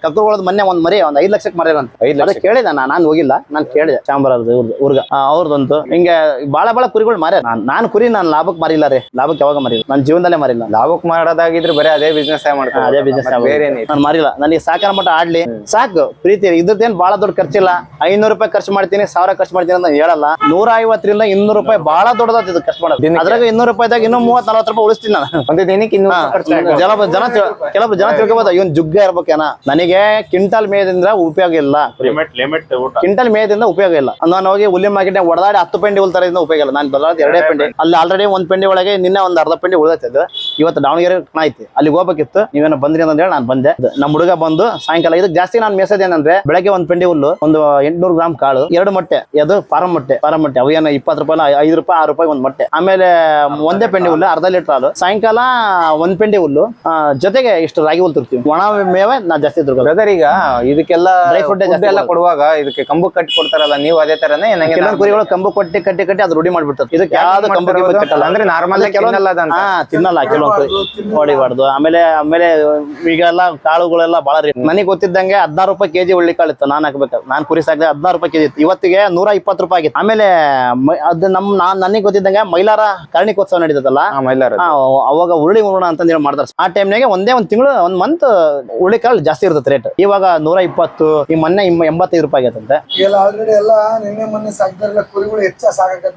[SPEAKER 1] ಕಕ್ಕುಗಳದ್ ಮೊನ್ನೆ ಒಂದ್ ಮರಿ ಒಂದ್ ಐದ್ ಲಕ್ಷಕ್ಕೆ ಮಾರ್ಯಾರಂತ ಐದ್ ಲಕ್ಷ ಕೇಳಿದೆ ನಾನು ನಾನು ಹೋಗಿಲ್ಲ. ನಾನು ಕೇಳಿದೆ. ಚಾಂಬರ್ ಊರ್ಗ. ಆ, ಅವ್ರದ್ದೊಂದು ಹಿಂಗೆ ಬಾಳ ಬಾಳ ಕುರಿಗಳು ಮಾರ ನಾನು ನಾನು ಕುರಿ ನಾನು ಲಾಭಕ್ಕೆ ಮಾರಿಲ್ಲ ರೀ. ಲಾಭಕ್ಕೆ ಯಾವಾಗ ಮಾರಿಲ್ಲ. ನನ್ನ ಜೀವನದಲ್ಲೇ ಮಾರಿಲ್ಲ.
[SPEAKER 2] ಲಾಭಕ್ಕೆ ಮಾಡೋದಾಗಿದ್ರೆ ಬರೀ ಅದೇ ಬಿಸ್ನೆಸ್ ಮಾಡ್ತಾರೆ?
[SPEAKER 1] ಅದೇ ಬಿಸ್ನೆಸ್ ನಾನು ಮಾರಿಲ್ಲ. ನನಗೆ ಸಾಕಾರ ಮಟ್ಟ ಆಡ್ಲಿ. ಸಾಕು. ಪ್ರೀತಿ ಇದ್ದೇನು ಬಹಳ ದೊಡ್ಡ ಖರ್ಚಿಲ್ಲ. ಐನೂರು ರೂಪಾಯಿ ಖರ್ಚು ಮಾಡ್ತೀನಿ ಸಾವಿರ ಖರ್ಚು ಮಾಡ್ತೀನಿ ಅಂತ ಹೇಳಲ್ಲ. ನೂರ ಐವತ್ತರಿಂದ ಇನ್ನೂರು ರೂಪಾಯಿ ಬಹಳ ದೊಡ್ಡದ ಇದು ಖರ್ಚು ಮಾಡೋದು? ಅದ್ರಾಗ ಇನ್ನೂರು ರೂಪಾಯಿದಾಗ ಇನ್ನೂ ಮೂವತ್ ನಲ್ವತ್ತು ರೂಪಾಯಿ ಉಳಿಸ್ತೀನಿ ನಾನು.
[SPEAKER 2] ಒಂದು ದಿನಕ್ಕೆ ಇನ್ನೂರು.
[SPEAKER 1] ಜನ ಕೆಲವೊಬ್ಬ ಕೆಲವೊಬ್ರು ಜನ ತಿಳ್ಕೊಬೋದು. ಇವನ್ ಜುಗ್ಗ ಇರ್ಬೇಕೇನ ನನಗೆ ಕಿಂಟಲ್ ಮೇದಿಂದ ಉಪಯೋಗ ಇಲ್ಲ.
[SPEAKER 4] ಕಿಂಟಲ್
[SPEAKER 1] ಕ್ವಿಂಟಲ್ ಮೇಯದಿಂದ ಉಪಯೋಗ ಇಲ್ಲ. ನಾನು ಹೋಗಿ ಹುಲಿ ಮಾರ್ಕೆಟ್ ಒಡದಾಡಿ ಹತ್ತು ಪೆಂಡಿ ಹುಲ್ ತರದಿಂದ ಉಪಯೋಗ ಇಲ್ಲ. ನಾನು ಬದಲಾದ ಎರಡೇ ಪೆಂಡಿ. ಅಲ್ಲಿ ಆಲ್ರೆಡಿ ಒಂದ್ ಪೆಂಡಿ ಒಳಗೆ ನಿನ್ನೆ ಒಂದ್ ಅರ್ಧ ಪೆಂಡಿ ಉಳಿದೈತೆ ಇವತ್ತು ದಾವಣಗೆರೆ ಕಣ ಐತಿ. ಅಲ್ಲಿಗೆ ಹೋಗ್ಬೇಕಿತ್ತು. ನೀವೇನೋ ಬಂದ್ರಿ ಅಂತ ಹೇಳಿ ನಾನು ಬಂದೆ. ನಮ್ಮ ಹುಡುಗ ಬಂದು ಸಾಯಂಕಾಲ ಇದಕ್ಕೆ ಜಾಸ್ತಿ ನಾನು ಮೆಸೇಜ್ ಏನಂದ್ರೆ ಬೆಳಗ್ಗೆ ಒಂದ್ ಪೆಂಡಿ ಹುಲ್ಲು ಒಂದು ಎಂಟ್ನೂರು ಗ್ರಾಮ್ ಕಾಳು ಎರಡು ಮೊಟ್ಟೆ ಅದು ಫಾರಂ ಮೊಟ್ಟೆ ಫಾರಂ ಮೊಟ್ಟೆ. ಅವೇನು ಇಪ್ಪತ್ತು ರೂಪಾಯಿ ಐದು ರೂಪಾಯಿ ಆರು ರೂಪಾಯಿ ಒಂದ್ ಮೊಟ್ಟೆ. ಆಮೇಲೆ ಒಂದೇ ಪೆಂಡಿ ಹುಲ್ಲು ಅರ್ಧ ಲೀಟರ್ ಹಾಲು. ಸಾಯಂಕಾಲ ಒಂದ್ ಪೆಂಡಿ ಹುಲ್ಲು. ಜೊತೆಗೆ ಇಷ್ಟು ರಾಗಿ ಹುಲ್ ತುರ್ತಿ ಕೊಡ್ತೀವಿ ಒಣ ಮೇವೆ ನಾ ಜಾಸ್ತಿ ದುರ್ಗ
[SPEAKER 2] ಬ್ರದರ್ ಈಗ ಇದಕ್ಕೆಲ್ಲ
[SPEAKER 1] Dry food
[SPEAKER 2] food
[SPEAKER 1] ಜಾಸ್ತಿ
[SPEAKER 2] ಎಲ್ಲ
[SPEAKER 1] ಕೊಡೋದು.
[SPEAKER 2] ಕೊಡುವಾಗ ಇದಕ್ಕೆ ಕಂಬು ಕಟ್ಟಿ ಕೊಡ್ತಾರಲ್ಲ ನೀವು ಅದೇ ತರನೇ ನಂಗೆ
[SPEAKER 1] ಕೆಲವೊಂದು ಕುರಿಗಳು ಕಂಬು ಕೊಟ್ಟಿ ಕಟ್ಟಿ ಕಟ್ಟಿ ಅದು ರೂಢಿ ಮಾಡ್ಬಿಡ್ತದೆ. ಇದಕ್ಕೆ ಯಾವ್ದು ಕಂಬು ಗಿಂಬು ಕಟ್ಟಲ್ಲ.
[SPEAKER 2] ಅಂದ್ರೆ ನಾರ್ಮಲ್
[SPEAKER 1] ಅಂದ್ರೆ ಕೆಲವೊಂದು-
[SPEAKER 2] ತಿನ್ನಲ್ಲ ಅದಂತ.
[SPEAKER 1] ಹಾ ತಿನ್ನಲ್ಲ ಕೆಲವೊಂದು ಹೊಡಿಬಾರ್ದು. ಆಮೇಲೆ ಆಮೇಲೆ ಈಗೆಲ್ಲ ಕಾಳುಗಳೆಲ್ಲ ಬಹಳ ರೇಟ್ ನನಗೆ ಗೊತ್ತಿದ್ದಂಗೆ ಹದಿನಾರು ರೂಪಾಯಿ ಕೆಜಿ ಉಳ್ಳಿ ಕಾಳು ಇತ್ತು. ನಾನು ಹಾಕ್ಬೇಕು? ನಾನು ಕುರಿ ಸಾಕಿದೆ ಹದಿನಾರು ರೂಪಾಯಿ ಕೆಜಿ ಇತ್ತು. ಇವತ್ತಿಗೆ ನೂರ ಇಪ್ಪತ್ತು ರೂಪಾಯಿ ಆಗಿತ್ತು. ಆಮೇಲೆ ಮ- ಅದು ನಮ್ ನಾನ್ ನನಗೆ ಗೊತ್ತಿದ್ದಂಗೆ ಮೈಲಾರ ಕರ್ಣಿಕೋತ್ಸವ ನಡೀತದಲ್ಲ?
[SPEAKER 2] ಮೈಲಾರ
[SPEAKER 1] ಅವಾಗ ಉರುಳಿ ಉರುಣ ಅಂತ ಹೇಳಿ ಮಾಡ್ತಾರೆ. ಆ ಟೈಮ್ನಾಗೆ ಒಂದೇ ಒಂದ್ ತಿಂಗಳು ಒಂದ್ ಮಂತ್ ಉರುಳಿ ಕಾಳು ಜಾಸ್ತಿ ಇರ್ತದೆ ರೇಟ್ ಇವಾಗ ನೂರ ಇಪ್ಪತ್ತು ಈ ಮೊನ್ನೆ ಇಮ್ಮ- ಎಂಬತ್ತೈದು ರೂಪಾಯಿ
[SPEAKER 3] ಆಗತ್ತಂತೆ. ಆಲ್ರೆಡಿ ಎಲ್ಲ ನಿನ್ನೆ ಮೊನ್ನೆ ಕುರಿಗಳು ಹೆಚ್ಚ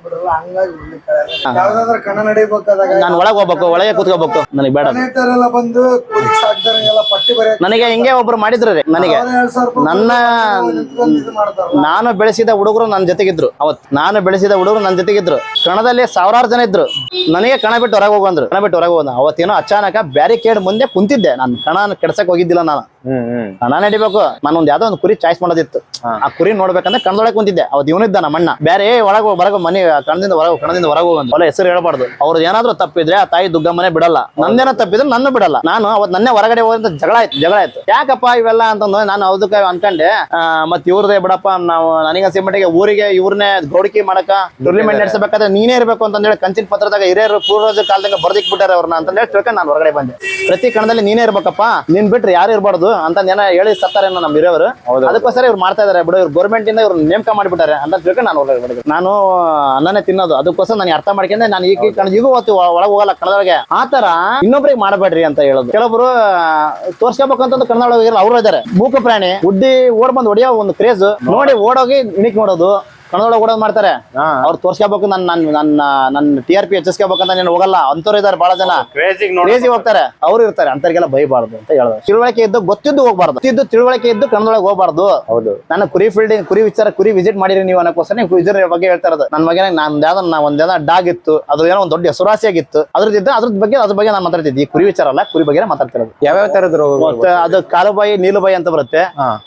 [SPEAKER 3] ಬಿಡಲ್ಲ ಹಂಗಾಗಿ ಉಳ್ಳಿಕಾಳೆ ಯಾವ್ದಾದ್ರು ಕಣ ನಡಿಬೇಕಾದಾಗ
[SPEAKER 1] ನಾನು ಒಳಗೆ ಹೋಗ್ಬೇಕು ಒಳಗೆ ಕೂತ್ಕೋಬೇಕು. ನನಗೆ ಬೇಡ.
[SPEAKER 3] ಬಂದು ಕುರಿ
[SPEAKER 1] ನನಗೆ ಹಿಂಗೆ ಒಬ್ರು ಮಾಡಿದ್ರು ರೀ ನನಗೆ. ನನ್ನ- ನಾನು ಬೆಳೆಸಿದ ಹುಡುಗರು ನನ್ನ ಜೊತೆಗಿದ್ರು. ಅವತ್ ನಾನು ಬೆಳೆಸಿದ ಹುಡುಗರು ನನ್ನ ಜೊತೆಗಿದ್ರು. ಕಣದಲ್ಲಿ ಸಾವಿರಾರು ಜನ ಇದ್ರು. ನನಗೆ ಕಣ ಬಿಟ್ಟು ಹೊರಗೆ ಹೋಗಂದ್ರು ಕಣ ಬಿಟ್ಟು ಹೊರಗೆ ಹೋದ. ಅವತ್ತೇನೋ ಅಚಾನಕ ಬ್ಯಾರಿಕೇಡ್ ಮುಂದೆ ಕುಂತಿದ್ದೆ. ನಾನು ಕಣ ಕೆಡ್ಸಕ್ ಹೋಗಿದ್ದಿಲ್ಲ ನಾನು. ಕಣ ನಡಿಬೇಕು. ನಾನು ಒಂದ್ ಯಾವ್ದೋ ಒಂದು ಕುರಿ ಚಾಯ್ಸ್ ಮಾಡೋದಿತ್ತು. ಆ ಕುರಿ ನೋಡ್ಬೇಕಂದ್ರೆ ಕಣದೊಳಗೆ ಕುಂತಿದ್ದೆ. ಅವ್ ಇವನಿದ್ದ ನಮ್ಮ ಅಣ್ಣ ಬೇರೆ ಒಳಗ ಬರಗ ಮನೆ ಕಣದಿಂದ ಹೊರಗೆ ಕಣದಿಂದ ಹೊರಗೆ ಹೋಗಂತ ಅಲ್ಲ ಹೆಸರು ಹೇಳ್ಬಾರ್ದು. ಅವ್ರದ್ದು ಏನಾದ್ರೂ ತಪ್ಪಿದ್ರೆ ಆ ತಾಯಿ ಮನೆ ಬಿಡಲ್ಲ. ನಂದೇನ ತಪ್ಪಿದ್ರೆ ನನ್ನ ಬಿಡಲ್ಲ. ನಾನು ಅವತ್ ನನ್ನೇ ಹೊರಗಡೆ ಹೋದಂತ ಜಗಳ ಆಯ್ತು ಜಗಳ ಆಯ್ತು. ಯಾಕಪ್ಪ ಇವೆಲ್ಲ ಅಂತಂದ್ರೆ ನಾನು ಅದಕ್ಕೆ ಅನ್ಕಂಡೆ. ಮತ್ ಇವ್ರದೇ ಬಿಡಪ್ಪ ನಾವು ನನಗೆ ಮಟ್ಟಿಗೆ ಊರಿಗೆ ಇವ್ರನ್ನೇ ಗೌಡಿಕೆ ಮಾಡಕ ಟೂರ್ನಿಮೆಂಟ್ ನಡೆಸಬೇಕಾದ್ರೆ ನೀನೇ ಇರ್ಬೇಕು ಅಂತಂದೇಳಿ ಕಂಚಿನ ಪತ್ರದಾಗ ಹಿರಿಯರು ಪೂರ್ವಜ ಕಾಲದಾಗ ಬರ್ದಿಕ್ ಬಿಟ್ಟಾರ ಅವ್ರನ್ನ ಅಂತಂದೇಳಿ ತಿಳ್ಕೊಂಡು ನಾನು ಹೊರಗಡೆ ಬಂದೆ. ಪ್ರತಿ ಕಣದಲ್ಲಿ ನೀನೇ ಇರ್ಬೇಕಪ್ಪ. ನೀನ್ ಬಿಟ್ರೆ ಯಾರು ಇರಬಾರ್ದು? ಅಂತ ಜನ ಹೇಳಿ ಸತ್ತಾರೇನೋ ನಮ್ಮ ಹಿರಿಯವರು.
[SPEAKER 2] ಹೌದು.
[SPEAKER 1] ಅದಕ್ಕೋಸ್ಕರ ಇವ್ರು ಮಾಡ್ತಾ ಇದಾರೆ. ಬಿಡು ಇವ್ರು ಗೌರ್ಮೆಂಟ್ ಇಂದ ಇವ್ರು ನೇಮಕ ಮಾಡಿಬಿಟ್ಟಾರೆ. ಅಂತ ತಿಳ್ಕೊಂಡು ನಾನು ಹೊರಗಡೆ ಬಂದೆ. ನಾನು ಅನ್ನನೇ ತಿನ್ನೋದು. ಅದಕ್ಕೋಸ್ಕರ ನಾನು ಅರ್ಥ ಮಾಡ್ಕೊಂಡೆ. ನಾನು ಈಗ ಈಗ ಹೊತ್ತು ಒಳಗೆ ಹೋಗಲ್ಲ ಕಳೆದೊಳಗೆ ಆ ತರ ಇನ್ನೊಬ್ರಿಗೆ ಮಾಡಬೇಡ್ರಿ ಅಂತ ಹೇಳೋದು. ಕೆಲವೊಬ್ರು ಅಂತ ಕನ್ನಡ ಅವ್ರು ಇದಾರೆ ಮೂಕ ಪ್ರಾಣಿ ಉಡ್ಡಿ ಓಡ್ ಬಂದು ಹೊಡಿಯೋ ಒಂದು ಕ್ರೇಜ್ ನೋಡಿ ಓಡೋಗಿ ಇಣಿಕ್ ನೋಡೋದು ಕನ್ನಡೊಳಗೆ ಓಡೋದು ಮಾಡ್ತಾರೆ. ಅವ್ರು ತೋರ್ಸ್ಕೋಬೇಕು ನನ್ನ ನನ್ನ ನನ್ನ ನನ್ನ ಟಿ ಆರ್ ಪಿ ಹೆಚ್ಚಿಸ್ಕೋಬೇಕಂತ ನೀನು ಹೋಗಲ್ಲ ಅಂತವ್ರು ಇದಾರೆ ಬಹಳ ಜನ. ಕ್ರೇಜಿ ಹೋಗ್ತಾರೆ. ಅವ್ರು ಇರ್ತಾರೆ ಅಂತವ್ರಿಗೆಲ್ಲ ಬೈಬಾರ್ದು ಅಂತ ಹೇಳಿದ್ರು ತಿಳುವಳಿಕೆ ಇದ್ದು ಗೊತ್ತಿದ್ದು ಹೋಗ್ಬಾರ್ದು. ಇದ್ದು ತಿಳುವಳಿಕೆ ಇದ್ದು ಕನ್ನಡೊಳಗೆ ಹೋಗ್ಬಾರ್ದು.
[SPEAKER 2] ಹೌದು.
[SPEAKER 1] ನಾನು ಕುರಿ ಫೀಲ್ಡಿಂಗ್ ಕುರಿ ವಿಚಾರ ಕುರಿ ವಿಸಿಟ್ ಮಾಡಿರಿ ನೀವು ಅನ್ನೋಕ್ಕೋಸ್ಕರ ನೀವು ಇದ್ರ ಬಗ್ಗೆ ಹೇಳ್ತಾ ಇರೋದು. ನನ್ನ ಬಗ್ಗೆ ನಾನು ಯಾವ್ದೋ ನಾ ಒಂದ್ ಏನೋ ಡಾಗ್ ಇತ್ತು ಅದು ಏನೋ ಒಂದು ದೊಡ್ಡ ಹೆಸರುವಾಸಿಯಾಗಿತ್ತು. ಅದ್ರದ್ದು ಅದ್ರ ಬಗ್ಗೆ ಅದ್ರ ಬಗ್ಗೆ ನಾನು ಮಾತಾಡ್ತಿದ್ದೆ. ಈ ಕುರಿ ವಿಚಾರ ಅಲ್ಲ ಕುರಿ ಬಗ್ಗೆ ಮಾತಾಡ್ತಿರೋದು
[SPEAKER 2] ಯಾವ್ಯಾವ ಯಾವ ತರದ್ರು
[SPEAKER 1] ಮತ್ತೆ ಅದು ಕಾಲುಬಾಯಿ ನೀಲುಬಾಯಿ ಅಂತ ಬರುತ್ತೆ.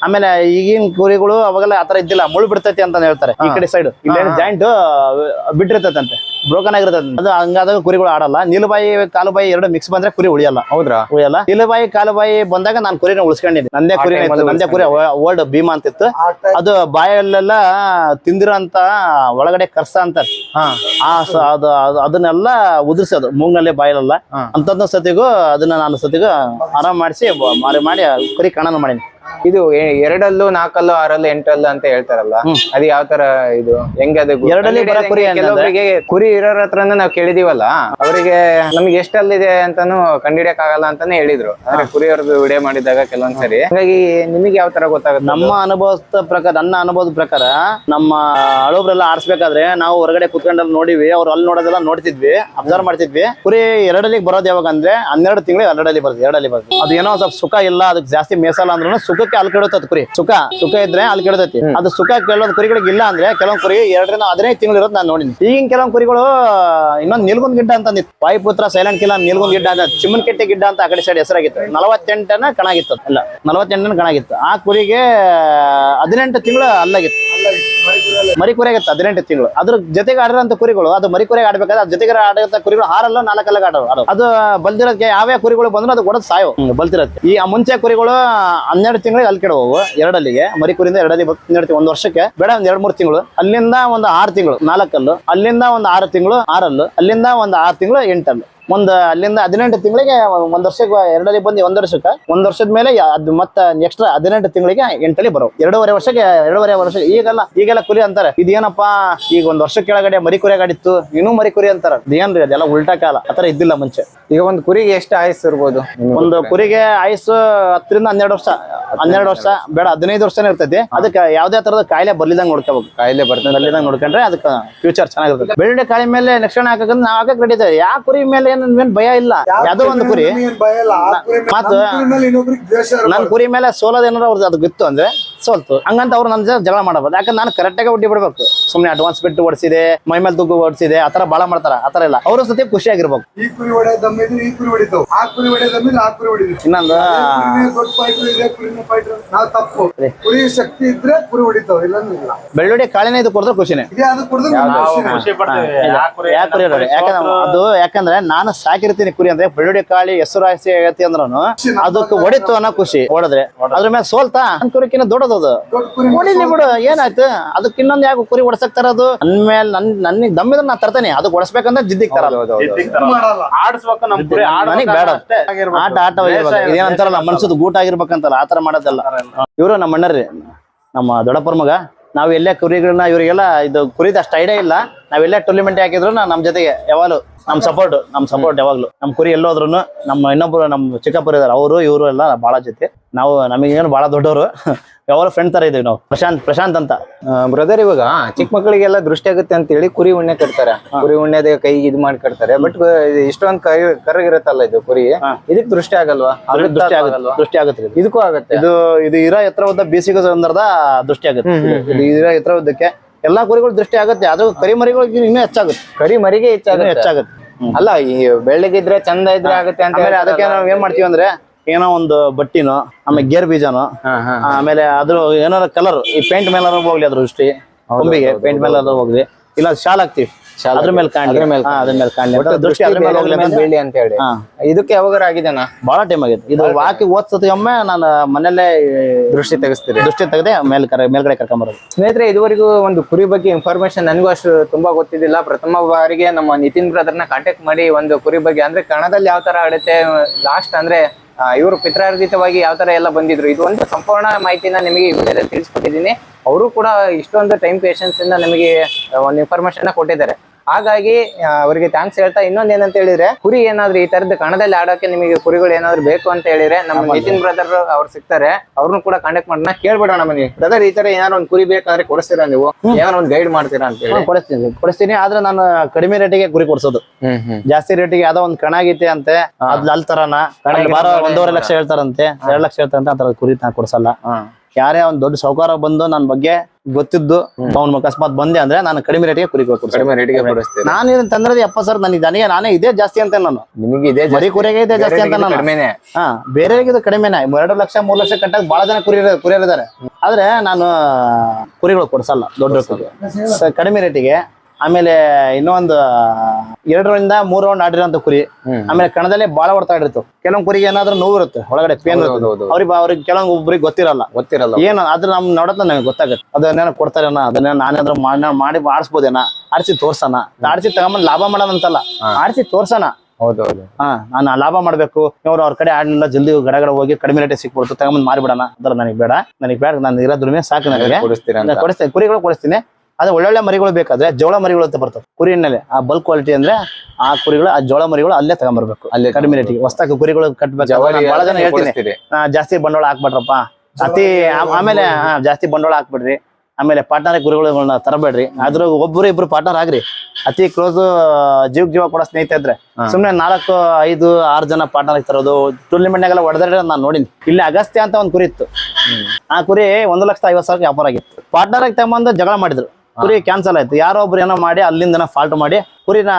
[SPEAKER 1] ಆಮೇಲೆ ಈಗಿನ ಕುರಿಗಳು ಅವಾಗೆಲ್ಲ ಆತರ ಇದ್ದಿಲ್ಲ ಮುಳ್ಳು ಬಿಡ್ತೈತಿ ಅಂತ ಹೇಳ್ತಾರೆ. ಈ ಕಡೆ ಸೈಡ್ ಇಲ್ಲಿ ಜಾಯಿಂಟ್ ಬಿಟ್ಟಿರ್ತದಂತೆ ಬ್ರೋಕನ್ ಆಗಿರ್ತದಂತೆ ಅದು ಹಂಗಾದಾಗ ಕುರಿಗಳು ಆಡಲ್ಲ. ನೀಲುಬಾಯಿ ಕಾಲುಬಾಯಿ ಎರಡು ಮಿಕ್ಸ್ ಬಂದ್ರೆ ಕುರಿ ಉಳಿಯಲ್ಲ.
[SPEAKER 2] ಹೌದ್ರಾ?
[SPEAKER 1] ಉಳಿಯಲ್ಲ. ನೀಲುಬಾಯಿ ಕಾಲುಬಾಯಿ ಬಂದಾಗ ನಾನು ಕುರಿನ ಉಳಿಸ್ಕೊಂಡಿದ್ದೆ ನಂದೇ ಕುರಿ ನಂದೇ ಕುರಿ ಓಲ್ಡ್ ಭೀಮ ಅಂತಿತ್ತು. ಅದು ಬಾಯಲ್ಲೆಲ್ಲ ತಿಂದಿರೋಂತ ಒಳಗಡೆ ಕರ್ಸ ಅಂತಾರೆ. ಆ ಅದು ಅದು- ಅದನ್ನೆಲ್ಲ ಉದುರ್ಸೋದು ಮೂಗ್ನಲ್ಲಿ
[SPEAKER 2] ಬಾಯಲ್ಲ.
[SPEAKER 1] ಅಂತದ್ನ ಸತಿಗೂ ಅದನ್ನ ನಾನು ಸತಿಗೂ ಆರಾಮ್ ಮಾಡಿಸಿ ಮಾರಿ ಮಾಡಿ ಕುರಿ ಕಣನ ಮಾಡೀನಿ.
[SPEAKER 2] ಇದು ಎರಡಲ್ಲೂ ನಾಲ್ಕಲ್ಲೂ ಆರಲ್ಲೂ ಎಂಟಲ್ಲೂ ಅಂತ ಹೇಳ್ತಾರಲ್ಲ? ಅದು ಯಾವ ತರ ಇದು? ಹೆಂಗೆ ಅದು
[SPEAKER 1] ಎರಡಲ್ಲಿ ಕುರಿ? ಏನಂದ್ರೆ-
[SPEAKER 2] ಕುರಿ ಇರೋರ ಹತ್ರನ ನಾವು ಕೇಳಿದೀವಲ್ಲ? ಅವರಿಗೆ ನಮ್ಗೆ ಎಷ್ಟಲ್ಲಿದೆ ಅಂತಾನು ಕಂಡಿಡಿಯಕ್ ಆಗಲ್ಲ ಅಂತಾನೆ ಹೇಳಿದ್ರು. ಅಂದ್ರೆ ಕುರಿಯವ್ರದ್ದು ವಿಡಿಯೋ ಮಾಡಿದಾಗ ಕೆಲವೊಂದ್ಸರಿ. ಹಾಗಾಗಿ ನಿಮಗೆ ಯಾವ ತರ ಗೊತ್ತಾಗುತ್ತೆ
[SPEAKER 1] ನಮ್ಮ ಅನುಭವದ ಪ್ರಕಾರ ನನ್ನ ಅನುಭವದ ಪ್ರಕಾರ ನಮ್ಮ ಹಳಬ್ರೆಲ್ಲ ಆರಿಸ್ಬೇಕಾದ್ರೆ ನಾವು ಹೊರಗಡೆ ಕುತ್ಕೊಂಡಲ್ಲಿ ನೋಡಿವಿ ಅವ್ರು ಅಲ್ಲಿ ನೋಡೋದೆಲ್ಲ ನೋಡ್ತಿದ್ವಿ ಅಬ್ಸರ್ವ್ ಮಾಡ್ತಿದ್ವಿ. ಕುರಿ ಎರಡಲ್ಲಿ ಬರೋದು ಯಾವಾಗ ಅಂದ್ರೆ ಹನ್ನೆರಡು ತಿಂಗಳು ಎರಡಲ್ಲಿ ಬರ್ತದೆ ಎರಡಲ್ಲಿ ಬರ್ತದೆ ಅದೇನೋ ಏನೋ ಸ್ವಲ್ಪ ಸುಖ ಇಲ್ಲ ಅದಕ್ಕೆ ಜಾಸ್ತಿ ಮೇಸಲ್ಲ ಅಂದ್ರೂ ಸುಖಕ್ಕೆ ಅಲ್ಲಿ ಕೆಡತತ್ ಕುರಿ. ಸುಖ ಸುಖ ಇದ್ರೆ ಅಲ್ಲಿ ಕೆಡತೈತಿ ಅದು ಸುಖ ಕೆಲವೊಂದು ಕುರಿಗಳಿಗೆ ಇಲ್ಲ ಅಂದ್ರೆ ಕೆಲವೊಂದು ಕುರಿ ಎರಡರಿಂದ ಹದಿನೈದು ತಿಂಗಳು ಇರೋದು ನಾನು ನೋಡಿನಿ. ಈಗಿನ ಕೆಲವೊಂದು ಕುರಿಗಳು ಇನ್ನೊಂದು ನಿಲ್ಗುಂದ್ ಗಿಡ್ಡ ಅಂತ ಅಂದಿತ್ತು. ವಾಯುಪುತ್ರ ಸೈಲೆಂಟ್ ಕಿಲ್ಲ ನಿಲ್ಗುಂದ್ ಗಿಡ್ಡ ಅಂತ. ಚಿಮ್ಮನ್ಕೆಟ್ಟೆ ಗಿಡ್ಡ ಅಂತ ಆ ಕಡೆ ಸೈಡ್ ಹೆಸರಾಗಿತ್ತು. ನಲವತ್ತೆಂಟನ ಕಣಾಗಿತ್ತು ಇಲ್ಲ. ಅಲ್ಲ ನಲವತ್ತೆಂಟನ ಕಣಾಗಿತ್ತು. ಆ ಕುರಿಗೆ ಹದಿನೆಂಟು ತಿಂಗಳು ಅಲ್ಲಾಗಿತ್ತು. ಮರಿ ಕುರಿಯಾಗಿತ್ತು ಹದಿನೆಂಟು ತಿಂಗಳು. ಅದ್ರ ಜೊತೆಗೆ ಆಡಿರೋಂಥ ಕುರಿಗಳು, ಅದು ಮರಿ ಕುರಿಯಾಗಿ ಆಡ್ಬೇಕಾದ್ರೆ ಅದ್ರ ಜೊತೆಗೆ ಆಡಿರೋ ಕುರಿಗಳು ಹಾರಲ್ಲ ನಾಲ್ಕಲ್ಲ ಆಡೋ ಅದು ಬಲ್ದಿರೋದಕ್ಕೆ ಯಾವ್ಯಾವ ಕುರಿಗಳು ಬಂದ್ರು ಅದು ಕೊಡೋದು ಸಾಯೋ ಬಲ್ತಿರೋದಕ್ಕೆ ಈ ಮುಂಚೆ ಕುರಿಗಳು ಹನ್ನೆರಡು ತಿಂಗಳಿಗೆ ಅಲ್ಲಿ ಕೆಡವು ಎರಡಲ್ಲಿಗೆ. ಮರಿ ಕುರಿಯಿಂದ ಎರಡಲ್ಲಿ ಒಂದ್ ಒಂದು ವರ್ಷಕ್ಕೆ. ಬೇಡ, ಒಂದ್ ಎರಡ್ ಮೂರು ತಿಂಗಳು. ಅಲ್ಲಿಂದ ಒಂದು ಆರು ತಿಂಗಳು, ನಾಲ್ಕಲ್ಲು. ಅಲ್ಲಿಂದ ಒಂದು ಆರು ತಿಂಗಳು, ಆರಲ್ಲು. ಅಲ್ಲಿಂದ ಒಂದು ಆರು ತಿಂಗಳು, ಎಂಟಲ್ಲು. ಒಂದು, ಅಲ್ಲಿಂದ ಹದಿನೆಂಟು ತಿಂಗಳಿಗೆ ಒಂದ್ ವರ್ಷಕ್ಕೆ ಎರಡಲ್ಲಿ ಬಂದು ಒಂದ್ ವರ್ಷಕ್ಕೆ. ಒಂದ್ ವರ್ಷದ ಮೇಲೆ ಅದು ಮತ್ತೆ ನೆಕ್ಸ್ಟ್ ಹದಿನೆಂಟು ತಿಂಗಳಿಗೆ ಎಂಟಲ್ಲಿ ಬರೋ ಎರಡೂವರೆ ವರ್ಷಕ್ಕೆ, ಎರಡೂವರೆ ವರ್ಷ ಈಗೆಲ್ಲ ಈಗೆಲ್ಲ ಕುರಿ ಅಂತಾರೆ. ಇದೇನಪ್ಪಾ ಈಗ ಒಂದ್ ವರ್ಷ ಕೆಳಗಡೆ ಮರಿ ಕುರಿ ಆಡಿತ್ತು ಇನ್ನೂ ಮರಿ ಕುರಿ ಅಂತಾರ. ಏನ್ರಿ ಅದೆಲ್ಲ ಉಲ್ಟಾ ಕಾಲ? ಆತರ ಇದ್ದಿಲ್ಲ ಮುಂಚೆ.
[SPEAKER 2] ಈಗ ಒಂದ್ ಕುರಿಗೆ ಎಷ್ಟು ಆಯಸ್ ಇರ್ಬೋದು?
[SPEAKER 1] ಒಂದು ಕುರಿಗೆ ಆಯುಸ್ಸು ಹತ್ತರಿಂದ ಹನ್ನೆರಡು ವರ್ಷ. ಹನ್ನೆರಡು ವರ್ಷ ಬೇಡ ಹದಿನೈದು ವರ್ಷನೇ ಇರ್ತೈತಿ. ಅದಕ್ಕೆ ಯಾವ್ದೇ ತರದ ಕಾಯಿಲೆ ಬರ್ಲಿದಂಗ್ ನೋಡ್ಕೋಬೇಕು.
[SPEAKER 2] ಕಾಯಿಲೆ ಬರ್ತದೆ
[SPEAKER 1] ಬರ್ಲಿದಂಗ್ ನೋಡ್ಕೊಂಡ್ರೆ ಅದಕ್ಕೆ ಫ್ಯೂಚರ್ ಚೆನ್ನಾಗಿರ್ತದೆ. ಬೆಳ್ಳಿ ಕಾಯಿ ಮೇಲೆ ಲಕ್ಷಣ ಹಾಕಂದ್ರೆ ನಾವ್ ಹಾಕಕ್ ರೆಡಿ ಇದೆ ಯಾವ ಕುರಿ ಮೇಲೆ ಏನ್ ಭಯ ಇಲ್ಲ. ಯಾವ್ದೋ ಒಂದು ಕುರಿ.
[SPEAKER 3] ಮತ್ತ ಭಯ ಇಲ್ಲ. ಆ ಕುರಿ ಮೇಲೆ- ಸೋಲದ
[SPEAKER 1] ನನ್ ಕುರಿ ಮೇಲೆ ಸೋಲೋದೇನಾರ ಅವ್ರದ್ದು ಅದು ಗೊತ್ತು ಅಂದ್ರೆ ಸೋಲ್ತು ಹಂಗಂತ ಅವ್ರು ನನ್ನ ಜೊತೆ ಜಗಳ ಮಾಡಬಹುದು ಯಾಕಂದ್ರೆ ನಾನು ಕರೆಕ್ಟಾಗಿ ಒಟ್ಟಿ ಬಿಡ್ಬೇಕು. ಸುಮ್ಮನೆ ಅಡ್ವಾನ್ಸ್ ಬಿಟ್ಟು ಓಡಿಸಿದೆ ಮೈ ಮೇಲೆ ದುಗ್ಗು ಓಡಿಸಿದೆ ಆತರ ಬಾಳ ಮಾಡ್ತಾರ. ಆತರ ಇಲ್ಲ. ಅವ್ರ ಸತಿ ಖುಷಿಯಾಗಿರ್ಬೇಕು
[SPEAKER 3] ಈ ಕುರಿ ಹೊಡೆ ದಮ್ಮಿದ್ರೆ ಈ ಕುರಿ ಹೊಡಿತಾವ್. ಆ ಕುರಿ ಹೊಡೆ ದಮ್ಮಿದ್ರೆ ಆ ಕುರಿ ಹೊಡಿದ್ರು
[SPEAKER 1] ಇನ್ನೊಂದು
[SPEAKER 3] ಬೆಳ್ಳುಡಿ ದೊಡ್ಡ ಫೈಟ್ರು ಇದೆ ಕುರಿನೇ ಫೈಟ್ರು ನಾವು ತಪ್ಪು. ಕುರಿ ಶಕ್ತಿ ಇದ್ರೆ ಕುರಿ ಹೊಡಿತಾವ್ ಇಲ್ಲಾಂದ್ರೆ ಇಲ್ಲ.
[SPEAKER 1] ಬೆಳ್ಳುಳ್ಳಿ ಕಾಳಿನ ಇದು ಕೊಡಿದ್ರೆ ಖುಷಿನೇ.
[SPEAKER 3] ಇದೇ ಅದು ಕುಡಿದ್ರೆ
[SPEAKER 4] ಖುಷಿ ಪಡ್ತೀವಿ ಯಾಕ್ ಕುರಿ
[SPEAKER 1] ಯಾಕೆ ಯಾಕಂದ್ರೆ ಅದು ಯಾಕಂದ್ರೆ ನಾನು ಸಾಕಿರ್ತೀನಿ ಕುರಿ ಅಂದ್ರೆ ಬೆಳ್ಳುಳ್ಳಿ ಕಾಳಿ ಹೆಸರು ಹಾಸಿ ಆಗತಿ ಅಂದ್ರೂ ಅದಕ್ಕೆ ಹೊಡಿತು ಅನ್ನೋ ಖುಷಿ. ಹೊಡೆದ್ರೆ. ಅದ್ರ ಮೇಲೆ ಸೋಲ್ತಾ? ಕುರಿಕಿನ ದೊಡ್ಡದು. ಅದು ಹೊಡಿಲಿ ಬಿಡು ಏನಾಯ್ತು? ಅದಕ್ಕೆ ಇನ್ನೊಂದು ಯಾಕೆ ಕುರಿ ಓಡಿಸಕ್ ತರೋದು? ನನ್ ಮೇಲೆ ನನ್ ನನಗೆ ದಮ್ಮಿದ್ರೆ ನಾ ತರ್ತೇನೆ. ಅದು ಓಡಿಸ್ಬೇಕಂದ್ರೆ ಜಿದ್ದಿಗೆ ತರಲ್ಲ
[SPEAKER 4] ತರ.
[SPEAKER 3] ಮಾಡಲ್ಲ
[SPEAKER 4] ಆಡ್ಸ್ಬೇಕು ನಮ್ ಕುರಿ
[SPEAKER 1] ನನಗ್ ಬೇಡ.
[SPEAKER 4] ಅಷ್ಟೇ.
[SPEAKER 1] ಆಟ ಆಟ ಇದೇನಂತಾರಲ್ಲ ಮನ್ಸದ್ ಗೂಟ ಆಗಿರ್ಬೇಕಂತಲ್ಲ ಆತರ ಮಾಡೋದಲ್ಲ. ಇವರು ನಮ್ಮ ಅಣ್ಣರ್ರಿ ನಮ್ಮ ದೊಡ್ಡಪ್ಪರ ಮಗ. ನಾವ್ ಎಲ್ಲೇ ಕುರಿಗಳನ್ನ ಇವರಿಗೆಲ್ಲ ಇದು ಕುರಿದ ಅಷ್ಟು ಐಡಿಯಾ ಇಲ್ಲ. ನಾವೆಲ್ಲೇ ಟೂರ್ನಿಮೆಂಟ್ ಹಾಕಿದ್ರು ನಮ್ ಜೊತೆಗೆ ಯಾವಾಗಲೂ ನಮ್ ಸಪೋರ್ಟ್ ನಮ್ ಸಪೋರ್ಟ್ ಯಾವಾಗ್ಲೂ. ನಮ್ ಕುರಿ ಎಲ್ಲೋದ್ರು ನಮ್ಮ ಇನ್ನೊಬ್ರು ನಮ್ ಚಿಕ್ಕಪ್ಪರು ಇದಾರೆ ಅವರು ಇವರು ಎಲ್ಲ ಬಹಳ ಜೊತೆ. ನಾವು ನಮಗೇನು ಬಹಳ ದೊಡ್ಡವರು. ಯಾವಾಗಲೂ ಫ್ರೆಂಡ್ ತರ ಇದೀವಿ ನಾವು. ಪ್ರಶಾಂತ್ ಪ್ರಶಾಂತ್ ಅಂತ.
[SPEAKER 2] ಬ್ರದರ್ ಇವಾಗ ಚಿಕ್ಕ ಮಕ್ಕಳಿಗೆಲ್ಲ ದೃಷ್ಟಿ ಆಗುತ್ತೆ ಅಂತ ಹೇಳಿ ಕುರಿ ಉಣ್ಣೆ ಕಟ್ತಾರೆ. ಕುರಿ ಉಣ್ಣೆದ ಕೈ ಇದ್ ಮಾಡಿ ಕಟ್ತಾರೆ. ಬಟ್ ಇಷ್ಟೊಂದು ಕೈ ಕರಗಿರುತ್ತಲ್ಲ ಇದು ಕುರಿ. ಇದಕ್ ದೃಷ್ಟಿ ಆಗಲ್ವಾ?
[SPEAKER 1] ದೃಷ್ಟಿ ಆಗುತ್ತೆ.
[SPEAKER 2] ಆಗಲ್ವಾ?
[SPEAKER 1] ದೃಷ್ಟಿ ಆಗುತ್ತೆ ಇದು.
[SPEAKER 2] ಇದಕ್ಕೂ ಆಗತ್ತೆ.
[SPEAKER 1] ಇದು ಇದು ಇರೋ ಎತ್ತರ ಉದ್ದ ಬೇಸಿಗೆ ಸಂದರ್ಭ ದೃಷ್ಟಿ ಆಗುತ್ತೆ. ಇದು ಇರೋ ಎತ್ತರ ಉದ್ದಕ್ಕೆ ಎಲ್ಲಾ ಕುರಿಗಳು ದೃಷ್ಟಿ ಆಗುತ್ತೆ. ಅದು ಕರಿ ಮರಿಗಳಿಗೆ ಇನ್ನೂ ಹೆಚ್ಚಾಗುತ್ತೆ. ಕರಿಮರಿಗೆ
[SPEAKER 2] ಹೆಚ್ಚಾಗುತ್ತೆ.
[SPEAKER 1] ಹೆಚ್ಚಾಗುತ್ತೆ.
[SPEAKER 2] ಅಲ್ಲ ಈ ಬೆಳ್ಳಗಿದ್ರೆ ಚಂದ ಇದ್ರೆ ಆಗುತ್ತೆ ಅಂತ
[SPEAKER 1] ಅದಕ್ಕೆ ನಾವ್ ಏನ್ ಮಾಡ್ತೀವಿ ಅಂದ್ರೆ ಏನೋ ಒಂದು ಬಟ್ಟಿನೋ ಆಮೇಲೆ ಗೇರ್ ಬೀಜನೋ ಆಮೇಲೆ ಅದ್ರ ಏನಾರ ಕಲರ್ ಈ ಪೇಂಟ್ ಮೇಲೆ ಹೋಗ್ಲಿ ಅದ್ರ ದೃಷ್ಟಿ. ಕೊಂಬಿಗೆ ಪೇಂಟ್ ಮೇಲೆ ಹೋಗ್ಲಿ. ಇಲ್ಲ ಶಾಲ್ ಹಾಕ್ತಿವಿ. ಅದ್ರ ಮೇಲೆ ಕಾಣ್ಲಿ.
[SPEAKER 2] ಅದ್ರ ಮೇಲೆ
[SPEAKER 1] ಹಾ, ಅದ್ರ ಮೇಲೆ ಕಾಣ್ಲಿ. ದೃಷ್ಟಿ ಅದ್ರ ಮೇಲೆ ಹೋಗ್ಲಿ ಅಂತ
[SPEAKER 2] ಹೇಳಿ. ಇದಕ್ಕೆ ಯಾವಾಗ ಆಗಿದೆನಾ?
[SPEAKER 1] ಬಹಳ ಟೈಮ್ ಆಗಿದೆ ಇದು ವಾಕಿ ಓದ್ಸತಿ ಒಮ್ಮೆ ನಾನು ಮನೆಯಲ್ಲೇ
[SPEAKER 2] ದೃಷ್ಟಿ ತೆಗಿಸ್ತೀನಿ
[SPEAKER 1] ದೃಷ್ಟಿ ತೆಗೆದೆ ಮೇಲ್ ಕರೆ ಮೇಲ್ಗಡೆ ಕರ್ಕೊಂಬರೋದು
[SPEAKER 2] ಸ್ನೇಹಿತರೆ ಇದುವರೆಗೂ ಒಂದು ಕುರಿ ಬಗ್ಗೆ ಇನ್ಫಾರ್ಮೇಶನ್ ನನಗೂ ಅಷ್ಟು ತುಂಬಾ ಗೊತ್ತಿದ್ದಿಲ್ಲ. ಪ್ರಥಮ ಬಾರಿಗೆ ನಮ್ಮ ನಿತಿನ್ ಬ್ರದರ್ನ ಕಾಂಟ್ಯಾಕ್ಟ್ ಮಾಡಿ ಒಂದು ಕುರಿ ಬಗ್ಗೆ. ಅಂದ್ರೆ ಕಣದಲ್ಲಿ ಯಾವ ತರ ಆಡುತ್ತೆ ಲಾಸ್ಟ್ ಅಂದ್ರೆ ಇವರು ಪಿತ್ರಾರ್ಜಿತವಾಗಿ ಯಾವ ತರ ಎಲ್ಲ ಬಂದಿದ್ರು, ಇದು ಒಂದು ಸಂಪೂರ್ಣ ಮಾಹಿತಿನ ನಿಮಗೆ ವಿಡಿಯೋದಲ್ಲಿ ತಿಳಿಸ್ಕೊಟ್ಟಿದ್ದೀನಿ. ಅವರು ಕೂಡ ಇಷ್ಟೊಂದು ಟೈಮ್ ಪೇಷನ್ಸ್ ಇಂದ ನಮಗೆ ಒಂದು ಇನ್ಫಾರ್ಮೇಶನ್ ಕೊಟ್ಟಿದ್ದಾರೆ. ಹಾಗಾಗಿ ಅವರಿಗೆ ಥ್ಯಾಂಕ್ಸ್ ಹೇಳ್ತಾ ಇನ್ನೊಂದ್ ಏನಂತ ಹೇಳಿದ್ರೆ ಕುರಿ ಏನಾದ್ರು ಈ ತರದ ಕಣದಲ್ಲಿ ಆಡೋಕೆ ನಿಮಗೆ ಕುರಿಗಳು ಏನಾದ್ರು ಬೇಕು ಅಂತ ಹೇಳಿದ್ರೆ ನಮ್ಮ ನಿತಿನ್ ಬ್ರದರ್ ಅವ್ರು ಸಿಗ್ತಾರೆ ಅವ್ರನ್ನು ಕೂಡ ಕಾಂಟ್ಯಾಕ್ಟ್ ಮಾಡೋಣ ಕೇಳ್ಬಿಡೋಣ ಬನ್ನಿ ಬ್ರದರ್ ಈ ತರ ಏನಾದ್ರು ಒಂದು ಕುರಿ ಬೇಕಾದ್ರೆ ಕೊಡಿಸ್ತೀರಾ ನೀವು? ಏನಾದ್ರು ಒಂದು ಗೈಡ್ ಮಾಡ್ತೀರಾ ಅಂತ ಹೇಳಿ.
[SPEAKER 1] ಕೊಡಿಸ್ತೀನಿ ಕೊಡಿಸ್ತೀನಿ. ಆದ್ರೆ ನಾನು ಕಡಿಮೆ ರೇಟಿಗೆ ಕುರಿ ಕೊಡ್ಸೋದು. ಜಾಸ್ತಿ ರೇಟಿಗೆ ಯಾವ್ದೋ ಒಂದ್ ಕಣ ಆಗೈತೆ ಅಂತೆ ಅದ್ ಅಲ್ಲಿ ತರನ ಒಂದೂವರೆ ಲಕ್ಷ ಹೇಳ್ತಾರಂತೆ ಎರಡ್ ಲಕ್ಷ ಹೇಳ್ತಾರಂತೆ ಆತರ ಕುರಿ ನಾ ಕೊಡ್ಸಲ್ಲ. ಯಾರೇ ಒಂದ್ ದೊಡ್ಡ ಸೌಕಾರ ಬಂದು ನನ್ ಬಗ್ಗೆ ಗೊತ್ತಿದ್ದು ಅವ್ನ ಅಕಸ್ಮಾತ್ ಬಂದೆ ಅಂದ್ರೆ ನಾನು ಕಡಿಮೆ ರೇಟಿಗೆ ಕುರಿ ಕೊಡ್ತೀನಿ
[SPEAKER 2] ಕಡಿಮೆ ರೇಟಿಗೆ ಕೊಡಿಸ್ತೀರಾ?
[SPEAKER 1] ನಾನು ಇದನ್ನ ತಂದ್ರದ್ದು ಸರ್ ನನಗೆ ನನಗೆ ನಾನೇ ಇದೇ ಜಾಸ್ತಿ ಅಂತ ನಾನು.
[SPEAKER 2] ನಿಮಗೆ ಇದೆ
[SPEAKER 1] ಬರೀ ಕುರಿಯಾಗೆ ಇದೆ ಜಾಸ್ತಿ ಅಂತ ನಾನು.
[SPEAKER 2] ಕಡಿಮೆನೆ.
[SPEAKER 1] ಹಾ ಬೇರೆಯವರಿಗೆ ಇದು ಕಡಿಮೆನೆ. ಎರಡು ಲಕ್ಷ ಮೂರ್ ಲಕ್ಷ ಕಟ್ಟಾಗ ಬಹಳ ಜನ ಕುರಿ ಕುರಿಯರಿದ್ದಾರೆ. ಆದ್ರೆ ನಾನು ಕುರಿಗಳು ಕೊಡ್ಸಲ್ಲ ದೊಡ್ಡ ಕಡಿಮೆ ರೇಟಿಗೆ ಆಮೇಲೆ ಇನ್ನೊಂದು ಎರಡರಿಂದ ಮೂರ್ ರೌಂಡ್ ಆಡಿರೋಂಥ ಕುರಿ. ಆಮೇಲೆ ಕಣದಲ್ಲೇ ಬಾಳ ಹೊಡ್ತಾ ಇರ್ತು ಕೆಲವೊಂದು ಕುರಿಗೆ ಏನಾದ್ರೂ ನೋವು ಇರುತ್ತೆ ಒಳಗಡೆ ಪೇನ್. ಅವ್ರಿಗೆ ಅವ್ರಿಗೆ ಕೆಲವೊಂದು ಒಬ್ರಿಗೆ ಗೊತ್ತಿರಲ್ಲ.
[SPEAKER 2] ಗೊತ್ತಿರಲ್ಲ.
[SPEAKER 1] ಏನು ಅದ್ರ ನಮ್ ನೋಡತ್ತ ನನಗೆ ಗೊತ್ತಾಗುತ್ತೆ. ಅದನ್ನೇನೋ ಕೊಡ್ತಾರೇನ ಅದನ್ನ ನಾನೇನಾದ್ರೂ ಮಾಡಿ ಮಾಡಿ ಆಡಿಸ್ಬೋದೇನ ಆಡಿಸಿ ತೋರ್ಸಣ. ಆಡಿಸಿ ತಗೊಂಬಂದ್ ಲಾಭ ಮಾಡೋಣ ಅಂತಲ್ಲ ಆಡಿಸಿ ತೋರ್ಸೋಣ.
[SPEAKER 2] ಹೌದೌದು ಹೌದು.
[SPEAKER 1] ಹಾ ನಾನು ಲಾಭ ಮಾಡ್ಬೇಕು. ಇವ್ರು ಅವ್ರ ಕಡೆ ಆಡ್ಲಿಲ್ಲ ಜಲ್ದಿ ಗಡಗಡ ಹೋಗಿ ಕಡಿಮೆ ರೇಟ್ ಸಿಕ್ಬಿಡ್ತು ತಗೊಂಬಂದ್ ಮಾರಿಬಿಡೋಣ. ಅದ್ರ ನನಗೆ ಬೇಡ. ನನಗೆ ಬೇಡ ನಾನು ಇರೋ ದುಡಿಮೆ ಸಾಕು ನನಗೆ. ಕೊಡಿಸ್ತೇನೆ ಕುರಿಗಳು ಕೊಡಿಸ್ತೀನಿ. ಅದೇ ಒಳ್ಳೊಳ್ಳೆ ಮರಿಗಳು ಬೇಕಾದ್ರೆ ಜೋಳ ಮರಿಗಳು ಅಂತ ಬರ್ತವೆ. ಕುರಿ ಎಣ್ಣೆಲೆ. ಆ ಬಲ್ಕ್ ಕ್ವಾಲಿಟಿ ಅಂದ್ರೆ ಆ ಕುರಿಗಳು ಆ ಜೋಳ ಮರಿಗಳು ಅಲ್ಲೇ ತಗೊಂಬರ್ಬೇಕು.
[SPEAKER 2] ಅಲ್ಲೇ
[SPEAKER 1] ಕಡಿಮೆ ರೇಟಿಗೆ ಹೊಸ್ತಾಕ ಕುರಿಗಳು ಕಟ್ಬೇಕು. ಬಹಳ ಜನ ಹೇಳ್ತೀನಿ. ಜಾಸ್ತಿ ಬಂಡವಾಳ ಹಾಕ್ಬೇಡ್ರಪ್ಪ. ಅತಿ ಆಮೇಲೆ ಜಾಸ್ತಿ ಬಂಡವಾಳ ಹಾಕ್ಬಿಡ್ರಿ. ಆಮೇಲೆ ಪಾರ್ಟ್ನರ್ ಗುರುಗಳನ್ನ ತರಬೇಡ್ರಿ. ಅದ್ರ ಒಬ್ರು ಇಬ್ರು ಪಾರ್ಟ್ನರ್ ಆಗ್ರಿ. ಅತಿ ಕ್ಲೋಸ್ ಜೀವಕ್ ಜೀವ ಕೂಡ ಸ್ನೇಹಿತ ಇದ್ರೆ. ಸುಮ್ನೆ ನಾಲ್ಕು ಐದು ಆರು ಜನ ಪಾರ್ಟ್ನರ್ ತರೋದು ಟೂರ್ನಿಮೆಂಟ್ನಾಗೆಲ್ಲ ಹೊಡೆದ್ರೆ ನಾನು ನೋಡಿನಿ. ಇಲ್ಲಿ ಅಗಸ್ತ್ಯ ಅಂತ ಒಂದು ಕುರಿ ಇತ್ತು. ಆ ಕುರಿ ಒಂದು ಲಕ್ಷದ ಐವತ್ತು ಸಾವಿರ ವ್ಯಾಪಾರ ಆಗಿತ್ತು. ಪಾರ್ಟ್ನರ್ ಆಗಿ ತಗೊಂಬಂದು ಜಗಳ ಮಾಡಿದ್ರು. ಕುರಿ ಕ್ಯಾನ್ಸಲ್ ಆಯ್ತು. ಯಾರೋ ಒಬ್ರು ಏನೋ ಮಾಡಿ ಅಲ್ಲಿಂದ ಫಾಲ್ಟ್ ಮಾಡಿ ಕುರಿನ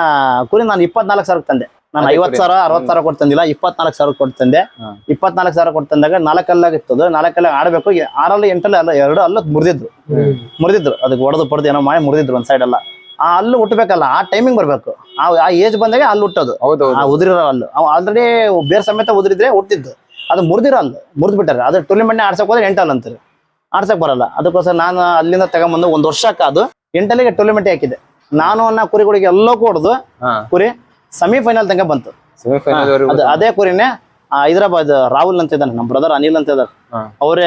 [SPEAKER 1] ಕುರಿ ನಾನು ಇಪ್ಪತ್ನಾಲ್ಕು ಸಾವಿರ ತಂದೆ. ನಾನು
[SPEAKER 2] ಐವತ್.
[SPEAKER 1] ಸಾವಿರ ಅರವತ್ತು ಸಾವಿರ ಕೊಡ್ತಂದಿಲ್ಲ ಇಪ್ಪತ್ನಾಲ್ಕು ಸಾವಿರ ಕೊಡ್ತಂದೆ
[SPEAKER 2] ತಂದೆ.
[SPEAKER 1] ಇಪ್ಪತ್ನಾಲ್ಕು ಸಾವಿರ ಕೊಡ್ತಂದಾಗ ನಾಲ್ಕಲ್ಲಾಗಿತ್ತು ನಾಲ್ಕಲ್ಲ ಆಡಬೇಕು. ಆರಲ್ಲಿ ಎಂಟಲ್ಲಿ ಅಲ್ಲ ಎರಡು ಅಲ್ಲ ಮುರಿದಿದ್ರು. ಮುರಿದಿದ್ರು. ಅದಕ್ಕೆ ಹೊಡೆದು ಪಡೆದು ಏನೋ ಮಾಡಿ ಮುರಿದಿದ್ರು ಒಂದ್ ಸೈಡ್ ಎಲ್ಲ. ಆ ಅಲ್ಲು ಹುಟ್ಟಬೇಕಲ್ಲ ಆ ಟೈಮಿಂಗ್ ಬರ್ಬೇಕು. ಆ ಏಜ್ ಬಂದಾಗ ಅಲ್ಲಿ ಹುಟ್ಟೋದು.
[SPEAKER 2] ಹೌದು
[SPEAKER 1] ಆ ಉದುರಿರೋ ಅಲ್ಲು. ಆಲ್ರೆಡಿ ಬೇರೆ ಸಮೇತ ಉದುರಿದ್ರೆ ಹುಟ್ಟಿದ್ದು. ಅದು ಮುರಿದಿರೋ ಹಲ್ಲು ಮುರಿದ್ಬಿಟ್ಟಾರೆ. ಅದು ಟೂರ್ನಿಮೆಂಟ್ ಆಡ್ಸಕ್ ಹೋದ್ರೆ ಎಂಟಲ್ ಅಂತಾರೆ ಆಡ್ಸಕ್ ಬರಲ್ಲ. ಅದಕ್ಕೋಸ್ಕರ ನಾನು ಅಲ್ಲಿಂದ ತಗೊಂಬಂದು ಒಂದ್ ವರ್ಷಕ್ಕೆ ಅದು ಎಂಟಲ್ಲಿಗೆ ಟೂರ್ನಮೆಂಟ್ ಹಾಕಿದೆ ನಾನು ಅನ್ನ ಕುರಿಗಳಿಗೆ ಎಲ್ಲೋ ಹೊಡೆದು
[SPEAKER 2] ಹಾ.
[SPEAKER 1] ಕುರಿ ಸೆಮಿಫೈನಲ್ ತನಕ ಬಂತು. ಅದು ಅದೇ ಕುರಿನೇ ಹೈದರಾಬಾದ್ ರಾಹುಲ್ ಅಂತ ಇದ್ದಾನೆ ನಮ್ಮ ಬ್ರದರ್ ಅನಿಲ್ ಅಂತ ಇದ್ದಾರೆ ಅವರೇ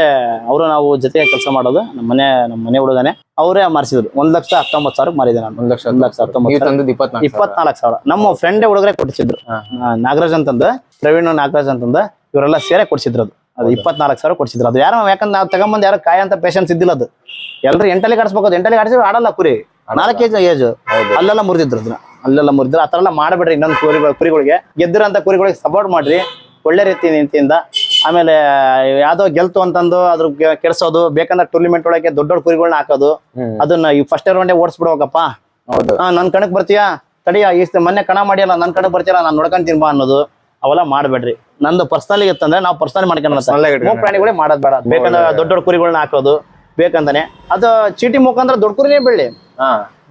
[SPEAKER 1] ಅವರು ನಾವು ಜೊತೆಗೆ ಕೆಲಸ ಮಾಡೋದು ನಮ್ಮ ಮನೆ ನಮ್ಮ ಮನೆ ಹುಡುಗನೆ. ಅವರೇ ಮಾರಿಸಿದ್ರು. ಒಂದ್ ಲಕ್ಷ ಹತ್ತೊಂಬತ್ತು ಸಾವಿರ ಮಾರಿದೆ ನಾನು.
[SPEAKER 2] ಒಂದ್ ಲಕ್ಷ
[SPEAKER 1] ಒಂದ್ ಲಕ್ಷ ಹತ್ತೊಂಬತ್ತು
[SPEAKER 2] ಇಪ್ಪತ್ನಾಲ್ಕು
[SPEAKER 1] ಸಾವಿರ. ನಮ್ಮ ಫ್ರೆಂಡ್ ಹುಡುಗರೇ ಕೊಡಿಸಿದ್ರು. ನಾಗರಾಜ್ ಅಂತಂದು ಪ್ರವೀಣ್ ನಾಗರಾಜ್ ಅಂತಂದು ಇವರೆಲ್ಲ ಸೇರೆ ಕೊಡಿಸಿದ್ರು ಅದು. ಅದು ಇಪ್ಪತ್ನಾಲ್ಕು ಸಾವಿರ ಕೊಡಿಸಿದ್ರು. ಅದು ಯಾರು ಯಾಕಂದ್ರೆ ನಾವು ತಗೊಂಬಂದು ಯಾರು ಕಾಯ ಅಂತ ಪೇಷನ್ಸ್ ಇದ್ದಿಲ್ಲ ಅದು. ಎಲ್ಲರೂ ಎಂಟಲ್ಲಿ ಕಾಡಿಸ್ಬೇಕು ಅದು. ಎಂಟಲ್ಲಿ ಕಾಡಿಸಿದ್ರು ಆಡಲ್ಲ ಕುರಿ. ನಾಲ್ಕು ಕೆಜಿ ಏಜ್ ಅಲ್ಲೆಲ್ಲ ಮುರಿದಿದ್ರು ಅದನ್ನ. ಅಲ್ಲೆಲ್ಲ ಮುರಿದ್ರು ಆ ಥರ ಎಲ್ಲ ಮಾಡಬೇಡ್ರಿ ಇನ್ನೊಂದು ಕುರಿ ಕುರಿಗಳಿಗೆ. ಗೆದ್ದಿರೋಂಥ ಕುರಿಗಳಿಗೆ ಸಪೋರ್ಟ್ ಮಾಡಿರಿ. ಒಳ್ಳೆ ರೀತಿ ನಿಂತಿಯಿಂದ. ಆಮೇಲೆ ಯಾವ್ದೋ ಗೆಲ್ತು ಅಂತಂದು ಅದ್ರ ಕೆಡ್ಸೋದು. ಬೇಕಂದ್ರೆ ಟೂರ್ನಿಮೆಂಟ್ ಒಳಗೆ ದೊಡ್ಡ ದೊಡ್ಡ ಕುರಿಗಳನ್ನ ಹಾಕೋದು. ಅದನ್ನ ಈ ಫಸ್ಟ್ ಒಂದೇ ಓಡಿಸ್ಬಿಡ್ಬೇಕಪ್ಪ
[SPEAKER 2] ಹೌದು.
[SPEAKER 1] ಹಾ ನನ್ ಕಣಕ್ ಬರ್ತೀಯಾ? ತಡಿಯ ಈ ಮೊನ್ನೆ ಕಣ ಮಾಡಿಯಲ್ಲ ನನ್ ಕಣಕ್ ಬರ್ತೀಯಲ್ಲ ನಾನು ನೋಡ್ಕೊಂತೀನಿ ಬಾ ಅನ್ನೋದು. ಅವೆಲ್ಲ ಮಾಡಬೇಡ್ರಿ. ನಂದು ಪರ್ಸನಲ್ ಇತ್ತಂದ್ರೆ ನಾವು ಪರ್ಸನಲ್ ಮಾಡ್ಕೊಂಡು. ಪ್ರಾಣಿಗಳೇ ಮಾಡೋದ್ ಬೇಡ. ಬೇಕಂದ್ರೆ ದೊಡ್ಡ ದೊಡ್ಡ ಕುರಿಗಳನ್ನ ಹಾಕೋದು ಬೇಕಂತಾನೆ. ಅದು ಚೀಟಿ ಮುಖಾಂತರ ದೊಡ್ಡ ಕುರಿನೇ ಬೆಳ್ಳಿ.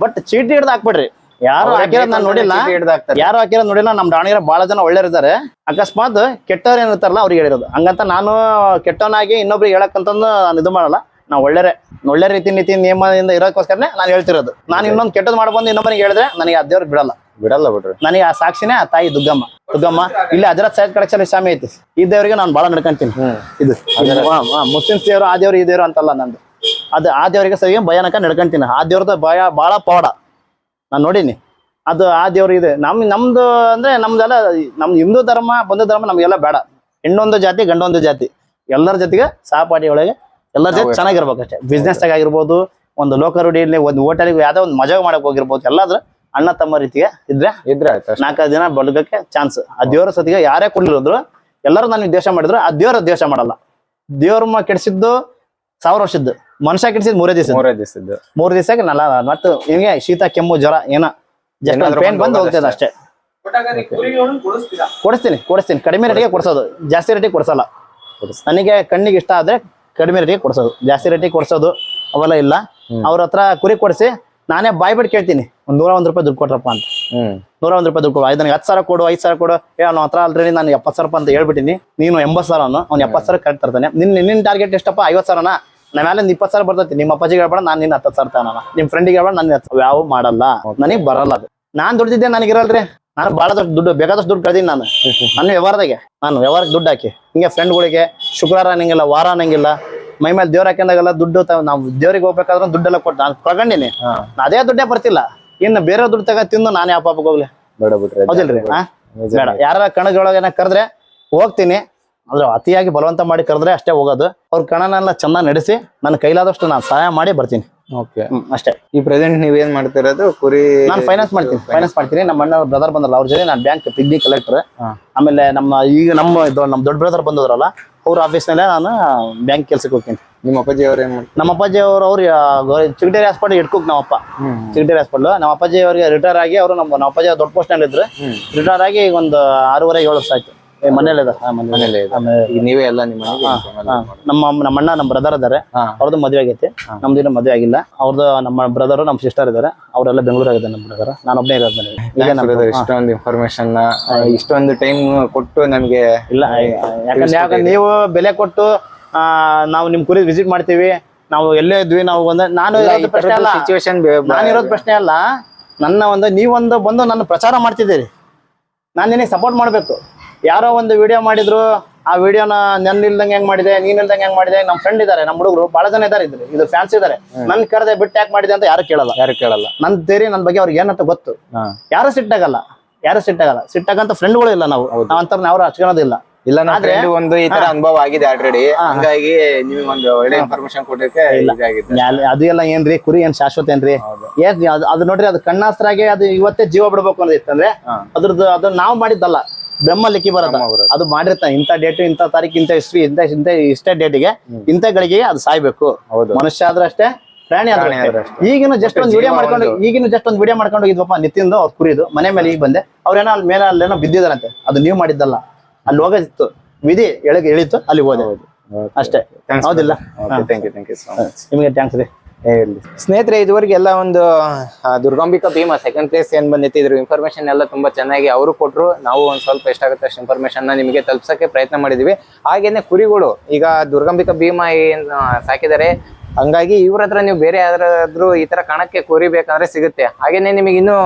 [SPEAKER 1] ಬಟ್ ಚೀಟಿ ಹಿಡ್ದು ಹಾಕ್ಬಿಡ್ರಿ. ಯಾರು
[SPEAKER 2] ಹಾಕಿರೋ
[SPEAKER 1] ಹಾಕಿರೋದ್ ನಾನು ನೋಡಿಲ್ಲ.
[SPEAKER 2] ಚೀಟಿ ಹಿಡ್ದು ಹಾಕ್ತಾರೆ.
[SPEAKER 1] ಯಾರು ಹಾಕಿರೋದ್ ನೋಡಿಲ್ಲ ನಮ್ ದಾವಣಗೆರೆ ಬಹಳ ಜನ ಒಳ್ಳೆಯರಿದ್ದಾರೆ ಅಕಸ್ಮಾತ್ ಕೆಟ್ಟವ್ರು ಏನಿರ್ತಾರಲ್ಲ ಅವ್ರಿಗೆ ಹೇಳಿರೋದು. ಹಂಗಂತ ನಾನು ಕೆಟ್ಟವನಾಗಿ ಇನ್ನೊಬ್ರಿಗೆ ಹೇಳಕ್ಕಂತಂದು ನಾನು ಇದು ಮಾಡಲ್ಲ. ನಾವು ಒಳ್ಳೆ ಒಳ್ಳೆ ರೀತಿ ನೀತಿ ನಿಯಮದಿಂದ ಇರೋಕ್ಕೋಸ್ಕರನೇ ನಾನು ಹೇಳ್ತಿರೋದು. ನಾನು ಇನ್ನೊಂದು ಕೆಟ್ಟದ್ ಮಾಡ್ಬಂದು ಇನ್ನೊಬ್ಬನಿಗೆ ಹೇಳಿದ್ರೆ ನನಗೆ ಆ ದೇವ್ರು ಬಿಡಲ್ಲ.
[SPEAKER 2] ಬಿಡಲ್ಲ ಬಿಡ್ರಿ.
[SPEAKER 1] ನನಗೆ ಆ ಸಾಕ್ಷಿನೇ ಆ ತಾಯಿ ದುಗ್ಗಮ್ಮ. ದುಗ್ಗಮ್ಮ ಇಲ್ಲಿ ಹಜರತ್ ಸೈಯದ್ ಕಡಕ್ಸಲ್ಲಿ ಸ್ವಾಮಿ ಐತಿ. ಈ ದೇವರಿಗೆ ನಾನು ಬಹಳ ನಡ್ಕೊಂತೀನಿ. ಇದು. ಮುಸ್ಲಿಮ್ಸ್ ದೇವರು ಆ ದೇವ್ರು ಈ ದೇವ್ರು ಅಂತಲ್ಲ ನಂದು. ಅದು ಆ ದೇವರಿಗೆ ಸರಿ ಭಯಾನಕ ನಡ್ಕೊಂತೀನಿ. ಆ ದೇವ್ರದ ಭಯ ಬಹಳ ಪವಾಡ. ನಾನು ನೋಡೀನಿ. ಅದು ಆ ದೇವ್ರ ಇದೆ. ನಮ್ ನಮ್ದು ಅಂದ್ರೆ ನಮ್ದೆಲ್ಲ ನಮ್ ಹಿಂದೂ ಧರ್ಮ ಬಂದು ಧರ್ಮ ನಮ್ಗೆಲ್ಲ ಬೇಡ. ಹೆಣ್ಣೊಂದು ಜಾತಿ ಗಂಡೊಂದು ಜಾತಿ. ಎಲ್ಲರ ಜೊತೆಗೆ ಸಹಪಾಠಿ ಒಳಗೆ ಎಲ್ಲರ ಜೊತೆ ಚೆನ್ನಾಗಿರ್ಬೇಕಷ್ಟೇ ಬಿಸ್ನೆಸ್ ಆಗಿರ್ಬೋದು ಒಂದು ಲೋಕ ರೂಢಿಯಲ್ಲಿ ಒಂದು ಹೋಟೆಲ್ಗೆ ಯಾವ್ದೋ ಒಂದು ಮಜಾ ಮಾಡಕ್ ಹೋಗಿರ್ಬೋದು ಎಲ್ಲಾದ್ರೂ ಅಣ್ಣ ತಮ್ಮ ರೀತಿಗೆ ಇದ್ರೆ
[SPEAKER 2] ಇದ್ರೆ ಅಷ್ಟೇ.
[SPEAKER 1] ನಾಲ್ಕೈದು ದಿನ ಬದುಕಕ್ಕೆ ಚಾನ್ಸ್ ಆ ದೇವರ ಸತಿಗೆ ಯಾರೇ ಕೊಡ್ಲಿರೋದ್ರು ಎಲ್ಲರೂ ನನಗೆ ದ್ವೇಷ ಮಾಡಿದ್ರು ಆ ದೇವರ ದ್ವೇಷ ಮಾಡಲ್ಲ. ದೇವ್ರಮ್ಮ ಕೆಡಿಸಿದ್ದು ಸಾವಿರ ವರ್ಷದ್ದು. ಮನುಷ್ಯ ಕೆಡಿಸಿದ್ ಮೂರೇ ದಿವಸ
[SPEAKER 2] ಮೂರೇ ದಿವಸದ್ದು.
[SPEAKER 1] ಮೂರು ದಿವಸಕ್ಕೆ ನಲ್ಲ ಮತ್ತು ಹಿಂಗೆ ಶೀತ ಕೆಮ್ಮು ಜ್ವರ ಏನ? ಜಸ್ಟ್ ಪೇನ್
[SPEAKER 2] ಬಂದು
[SPEAKER 1] ಹೋಗ್ತದೆ. ಅಷ್ಟೇ. ಕೊಡಿಸ್ತೀನಿ ಕೊಡಿಸ್ತೀನಿ. ಕಡಿಮೆ ರೇಟಿಗೆ ಕೊಡ್ಸೋದು. ಜಾಸ್ತಿ ರೇಟಿಗೆ ಕೊಡ್ಸಲ್ಲ. ನನಗೆ ಕಣ್ಣಿಗೆ ಇಷ್ಟ ಆದ್ರೆ ಕಡಿಮೆ ರೇಟಿಗೆ ಕೊಡ್ಸೋದು. ಜಾಸ್ತಿ ರೇಟಿಗೆ ಕೊಡ್ಸೋದು ಅವೆಲ್ಲ ಇಲ್ಲ. ಅವ್ರ ಹತ್ರ ಕುರಿ ಕೊಡಿಸಿ ನಾನೇ ಬಾಯ್ ಬಿಟ್ಟು ಕೇಳ್ತೀನಿ. ಒಂದ್ ನೂರ ಒಂದ್ ರೂಪಾಯಿ ದುಡ್ಡು ಕೊಟ್ರಪ್ಪ ಅಂತ. ನೂರ ಒಂದ್ ರೂಪಾಯಿ ದುಡ್ಡು ಕೊಡು. ನನಗೆ ಹತ್ತು ಸಾವಿರ ಕೊಡು ಐದು ಸಾವಿರ ಕೊಡು. ಏ ಅವ್ನ ಹತ್ರ ಅಲ್ರಿ ನಾನು ಎಪ್ಪತ್ತು ಸಾವಿರ ಅಂತ ಹೇಳ್ಬಿಟ್ಟಿನಿ. ನೀನು ಎಂಬತ್ತು ಸಾವಿರ ಅವನು. ಅವ್ನು ಎಪ್ಪತ್ತು ಸಾವಿರ ಕರೆಕ್ಟ್ ತರ್ತಾನೆ. ನಿನ್ನ ನಿನ್ನ ಟಾರ್ಗೆಟ್ ಎಷ್ಟಪ್ಪ? ಐವತ್ತು ಸಾವಿರನ. ನಮ್ಮ ಮೇಲೆ ಇಪ್ಪತ್ತು ಸಾವಿರ ಬರ್ತೈತಿ. ನಿಮ್ಮ ಅಪ್ಪಾಜಿಗೆ ಹೇಳ್ಬೇಡ ನಾನು ನಿನ್ನ ಹತ್ತು ಸಾವಿರ ತಾನ ನಿಮ್ಮ ಫ್ರೆಂಡಿಗೆ ಹೇಳ್ಬೇಡ ನಾನು ಯಾವ ಮಾಡಲ್ಲ. ನನಗೆ ಬರಲ್ಲ ಅದು. ನಾನು ದುಡ್ದಿದ್ದೆ ನನಗಿರಲ್ರಿ ನಾನು ಬಹಳ ದೊಡ್ಡ ದುಡ್ಡು ಬೇಕಾದಷ್ಟು ದುಡ್ಡು ಕಳ್ದೀನಿ ನಾನು. ನನ್ನ ವ್ಯವಹಾರದಾಗೆ. ನಾನು ವ್ಯವಹಾರಕ್ಕೆ ದುಡ್ಡು ಹಾಕಿ. ಹಿಂಗೆ ಫ್ರೆಂಡ್ಗಳಿಗೆ ಶುಕ್ರವಾರ ಅನ್ನಂಗಿಲ್ಲ ವಾರ ಅನ್ನಂಗಿಲ್ಲ ಮೈ ಮೇಲೆ ದೇವ್ರ ಹಾಕಿದಾಗೆಲ್ಲ ದುಡ್ಡು ನಾವು ದೇವ್ರಿಗೆ ಹೋಗ್ಬೇಕಾದ್ರೆ ದುಡ್ಡೆಲ್ಲ ಕೊಟ್ಟು ನಾನು ತಗೊಂಡಿನಿ. ಅದೇ ದುಡ್ಡೇ ಬರ್ತಿಲ್ಲ. ಇನ್ನು ಬೇರೆ ದುಡ್ಡು ತಗ ತಿಂದು ನಾನು ಯಾವ ಪಾಪಕ್ಕೆ ಹೋಗ್ಲಿ.
[SPEAKER 2] ಬೇಡ ಬಿಡ್ರಿ
[SPEAKER 1] ಹೌದಿಲ್ರಿ? ಹಾ. ಬೇಡ. ಯಾರ ಕಣಗಳೊಳಗೇನ ಕರೆದ್ರೆ ಹೋಗ್ತೀನಿ. ಅಂದ್ರೆ ಅತಿಯಾಗಿ ಬಲವಂತ ಮಾಡಿ ಕರೆದ್ರೆ ಅಷ್ಟೇ ಹೋಗೋದು. ಅವ್ರ ಕಣನೆಲ್ಲ ಚೆನ್ನಾಗಿ ನಡೆಸಿ ನನ್ನ ಕೈಲಾದಷ್ಟು ನಾನು ಸಹಾಯ ಮಾಡಿ ಬರ್ತೀನಿ.
[SPEAKER 2] ಓಕೆ
[SPEAKER 1] ಅಷ್ಟೇ.
[SPEAKER 2] ಈ ಪ್ರೆಸೆಂಟ್ ನೀವೇನ್ ಮಾಡ್ತಿರೋದು? ಕುರಿ
[SPEAKER 1] ನಾನು ಫೈನಾನ್ಸ್ ಮಾಡ್ತೀನಿ ಫೈನಾನ್ಸ್ ಮಾಡ್ತೀನಿ. ನಮ್ಮ ಅಣ್ಣ ಬ್ರದರ್ ಬಂದಲ್ಲ ಅವ್ರ ಜೊತೆ ನಾನು ಬ್ಯಾಂಕ್ ಪಿಗ್ನಿ ಕಲೆಕ್ಟರ್ ಆಮೇಲೆ ನಮ್ಮ ಈಗ ನಮ್ಮ ಇದು ನಮ್ಮ ದೊಡ್ಡ ಬ್ರದರ್ ಬಂದದ್ರಲ್ಲ ಅವ್ರ ಆಫೀಸ್ನಲ್ಲೇ ನಾನು ಬ್ಯಾಂಕ್ ಕೆಲ್ಸಕ್ಕೆ ಹೋಗ್ತೀನಿ.
[SPEAKER 2] ನಿಮ್ಮ ಅಪ್ಪಾಜಿ ಅವ್ರು ಏನ್ ಮಾಡ್ತಾರೆ?
[SPEAKER 1] ನಮ್ಮ ಅಪ್ಪಾಜಿ ಅವರು ಅವ್ರು ಚಿಗಟೇರಿ ಹಾಸ್ಪಿಟಲ್ ಇಟ್ಕೋಕ್
[SPEAKER 2] ನಮ್ಮಪ್ಪ
[SPEAKER 1] ಚಿಗಟೇರಿ ಹಾಸ್ಪಿಟಲ್ ನಮ್ಮ ಅಪ್ಪಾಜಿ ಅವರಿಗೆ ರಿಟೈರ್ ಆಗಿ ಅವರು ನಮ್ಮ ನಮ್ಮ ಅಪ್ಪಾಜಿ ದೊಡ್ಡ ಪೋಸ್ಟ್ನಲ್ಲಿ ಇದ್ರು. ರಿಟೈರ್ ಆಗಿ ಈಗ ಒಂದು ಆರೂವರೆ ಏಳು ವರ್ಷ ಆಯ್ತು. ಏ, ಮನೇಲಿ
[SPEAKER 2] ನೀವೇ ಎಲ್ಲ ನಿಮ್ಮ.
[SPEAKER 1] ನಮ್ಮ ನಮ್ಮ ಅಣ್ಣ ನಮ್ಮ ಬ್ರದರ್
[SPEAKER 2] ಇದಾರೆ.
[SPEAKER 1] ಅವ್ರದ್ದು ಮದುವೆ ಆಗೈತಿ. ನಮ್ದು ಇನ್ನೂ ಮದುವೆ ಆಗಿಲ್ಲ. ಅವ್ರದ್ದು ನಮ್ಮ ಬ್ರದರ್ ನಮ್ಮ ಸಿಸ್ಟರ್ ಇದ್ದಾರೆ. ಅವರೆಲ್ಲ ಬೆಂಗಳೂರಾಗಿದೆ ನಮ್ಮ ಬ್ರದರ್ ನಾನು ಒಬ್ಬನೇ ಇರೋದು ಈಗ ನಮ್ಮ
[SPEAKER 2] brother, ಇಷ್ಟೊಂದು ಇನ್ಫಾರ್ಮೇಶನ್ ಇಷ್ಟೊಂದು ಟೈಮ್ ಕೊಟ್ಟು ನಮ್ಗೆ
[SPEAKER 1] ಇಲ್ಲ ಯಾಕಂದ್ರೆ ಯಾಕಂದ್ರೆ ನೀವು ಬೆಲೆ ಕೊಟ್ಟು ಆ, ನಾವು ನಿಮ್ ಕುರಿ ವಿಸಿಟ್ ಮಾಡ್ತೀವಿ. ನಾವು ಎಲ್ಲೇ ಇದ್ವಿ ನಾವು ಒಂದ್ ನಾನು ಇರೋದು ಪ್ರಶ್ನೆ ಅಲ್ಲ. ನಾನು ಇರೋದು ಪ್ರಶ್ನೆ ಅಲ್ಲ. ನನ್ನ ಒಂದು ನೀವೊಂದು ಬಂದು ನನ್ನ ಪ್ರಚಾರ ಮಾಡ್ತಿದ್ದೀರಿ. ನಾನು ನಿನಗೆ ಸಪೋರ್ಟ್ ಮಾಡಬೇಕು. ಯಾರೋ ಒಂದು ವಿಡಿಯೋ ಮಾಡಿದ್ರು ಆ ವಿಡಿಯೋನ ನನ್ನ ಇಲ್ದಂಗೆ ಹೆಂಗ್ ಮಾಡಿದೆ ನೀನ್ ಇಲ್ದಂಗೆ ಹೆಂಗ್ ಮಾಡಿದೆ ನಮ್ಮ ಫ್ರೆಂಡ್ ಇದ್ದಾರೆ ನಮ್ಮ ಹುಡುಗರು ಬಹಳ ಜನ ಇದಾರೆ ಇದ್ರು ಇದು ಫ್ಯಾನ್ಸ್ ಇದಾರೆ ನನ್ ಕರೆದೆ ಬಿಟ್ಟು ಯಾಕೆ ಮಾಡಿದೆ ಅಂತ ಯಾರು ಕೇಳಲ್ಲ.
[SPEAKER 2] ಯಾರು ಕೇಳಲ್ಲ.
[SPEAKER 1] ನನ್ ತೇರಿ ನನ್ ಬಗ್ಗೆ ಅವ್ರಿಗೆ ಏನಂತ ಗೊತ್ತು. ಯಾರು ಸಿಟ್ಟಾಗಲ್ಲ. ಯಾರು ಸಿಟ್ಟಾಗಲ್ಲ. ಸಿಟ್ಟಾಗಂತ ಫ್ರೆಂಡ್ಗಳು ಇಲ್ಲ ನಾವು. ನಾವಂತ ಯಾರು ಹಚ್ಕೊಳೋದಿಲ್ಲ
[SPEAKER 2] ಇಲ್ಲ.
[SPEAKER 1] ಆದ್ರೆ-
[SPEAKER 2] ಒಂದು ಈ ತರ ಅನುಭವ ಆಗಿದೆ ಆಲ್ರೆಡಿ ಹಂಗಾಗಿ ನಿಮಗೆ ಒಂದು ಒಳ್ಳೆ ಇನ್ಫಾರ್ಮೇಶನ್ ಕೊಡಕ್ಕೆ
[SPEAKER 1] ಅದು ಎಲ್ಲ ಏನ್ರಿ? ಕುರಿ ಏನ್ ಶಾಶ್ವತ ಏನ್ರಿ. ಏನ್ ಅದು- ನೋಡ್ರಿ ಅದು ಕಣ್ಣಾಸ್ತ್ರಾಗೆ ಅದು ಇವತ್ತೇ ಜೀವ ಬಿಡ್ಬೇಕು ಅನ್ನೋದಿತ್ತಂದ್ರೆ
[SPEAKER 2] ಹಾ.
[SPEAKER 1] ಅದ್ರದ್ದು ಅದು ನಾವು ಮಾಡಿದ್ದಲ್ಲ. ಬ್ರಹ್ಮ ಲೆಕ್ಕಿ
[SPEAKER 2] ಬ್ರಹ್ಮ
[SPEAKER 1] ಅದು ಮಾಡಿರ್ತಾನೆ. ಇಂಥ ಡೇಟ್ ಇಂಥ ತಾರೀಕು ಇಂಥ ಇಸ್ವಿ ಇಂಥ ಇಂಥ ಇಷ್ಟೇ ಡೇಟಿಗೆ ಇಂಥ ಗಳಿಗೆ ಅದು ಸಾಯ್ಬೇಕು.
[SPEAKER 2] ಹೌದು.
[SPEAKER 1] ಮನುಷ್ಯ ಆದ್ರೆ ಅಷ್ಟೇ ಪ್ರಾಣಿ. ಈಗಿನ ಜಸ್ಟ್ ಒಂದು ವಿಡಿಯೋ ಮಾಡ್ಕೊಂಡು ಈಗಿನ ಜಸ್ಟ್ ಒಂದು ವಿಡಿಯೋ ಮಾಡ್ಕೊಂಡು ಹೋಗಿದ್ವಪ್ಪ ನಿತಿಂದು ಅವ್ರು ಕುರಿದು ಮನೆ ಮೇಲೆ ಈಗ ಬಂದೆ. ಅವ್ರೇನೋ ಅಲ್ಲಿ ಮೇಲೆ ಅಲ್ಲೇನೋ ಬಿದ್ದಿದಾರಂತೆ ಅದು ನೀವು ಮಾಡಿದ್ದಲ್ಲ. ಅಲ್ಲಿ ಹೋಗೋದಿತ್ತು. ವಿಧಿ ಎಳಗೆ ಇಳಿತು ಅಲ್ಲಿ ಹೋದೆ. ಅಷ್ಟೇ. ಹೌದಿಲ್ಲ? ನಿಮಗೆ ಥ್ಯಾಂಕ್ಸ್ ರೀ.
[SPEAKER 2] ಸ್ನೇಹಿತರೆ, ಇದುವರೆಗೆ ಎಲ್ಲ ಒಂದು ದುರ್ಗಾಂಬಿಕಾ ಭೀಮಾ ಸೆಕೆಂಡ್ ಪ್ಲೇಸ್ ಏನ್ ಬಂದೈತಿ ಇದ್ರ ಇನ್ಫಾರ್ಮೇಶನ್ ಎಲ್ಲ ತುಂಬಾ ಚೆನ್ನಾಗಿ ಅವರು ಕೊಟ್ಟರು ನಾವು ಒಂದ್ ಸ್ವಲ್ಪ ಎಷ್ಟಾಗುತ್ತೆ ಅಷ್ಟು ಇನ್ಫಾರ್ಮೇಶನ್ ನಿಮಗೆ ತಲುಪಿಸಕ್ಕೆ ಪ್ರಯತ್ನ ಮಾಡಿದ್ವಿ. ಹಾಗೇನೆ ಕುರಿಗಳು, ಈಗ ದುರ್ಗಾಂಬಿಕಾ ಭೀಮಾ ಏನ್ ಸಾಕಿದ್ದಾರೆ. ಹಂಗಾಗಿ ಇವ್ರ ಹತ್ರ ನೀವು ಬೇರೆ ಯಾರಾದ್ರೂ ಈ ತರ ಕಣಕ್ಕೆ ಕುರಿ ಬೇಕಂದ್ರೆ ಸಿಗುತ್ತೆ. ಹಾಗೇನೆ ನಿಮಗೆ ಇನ್ನು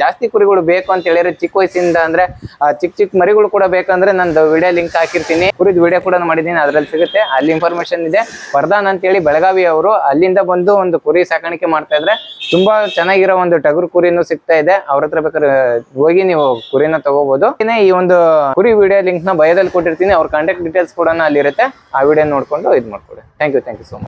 [SPEAKER 2] ಜಾಸ್ತಿ ಕುರಿಗಳು ಬೇಕು ಅಂತ ಹೇಳಿದ್ರೆ ಚಿಕ್ಕ ವಯಸ್ಸಿಂದ ಅಂದ್ರೆ ಚಿಕ್ಕ ಚಿಕ್ಕ ಮರಿಗಳು ಕೂಡ ಬೇಕಂದ್ರೆ ನಂದು ವಿಡಿಯೋ ಲಿಂಕ್ ಹಾಕಿರ್ತೀನಿ. ಕುರಿದ ವಿಡಿಯೋ ಕೂಡ ಮಾಡಿದ್ದೀನಿ, ಅದ್ರಲ್ಲಿ ಸಿಗುತ್ತೆ. ಅಲ್ಲಿ ಇನ್ಫಾರ್ಮೇಶನ್ ಇದೆ. ವರದಾನ್ ಅಂತೇಳಿ ಬೆಳಗಾವಿ ಅವರು ಅಲ್ಲಿಂದ ಬಂದು ಒಂದು ಕುರಿ ಸಾಕಾಣಿಕೆ ಮಾಡ್ತಾ ಇದ್ರೆ ತುಂಬಾ ಚೆನ್ನಾಗಿರೋ ಒಂದು ಟಗರು ಕುರಿನೂ ಸಿಗ್ತಾ ಇದೆ. ಅವ್ರ ಹತ್ರ ಬೇಕಾದ್ರೆ ಹೋಗಿ ನೀವು ಕುರಿನ ತಗೋಬಹುದು ಈ ಒಂದು ಕುರಿ ವಿಡಿಯೋ ಲಿಂಕ್ನ ಬಯೋದಲ್ಲಿ ಕೊಟ್ಟಿರ್ತೀನಿ. ಅವ್ರ ಕಾಂಟ್ಯಾಕ್ಟ್ ಡೀಟೇಲ್ಸ್ ಕೂಡ ಅಲ್ಲಿ ಇರುತ್ತೆ ಆ ವಿಡಿಯೋ ನೋಡ್ಕೊಂಡು ಇದು ಮಾಡ್ಕೊಡಿ. Thank you thank you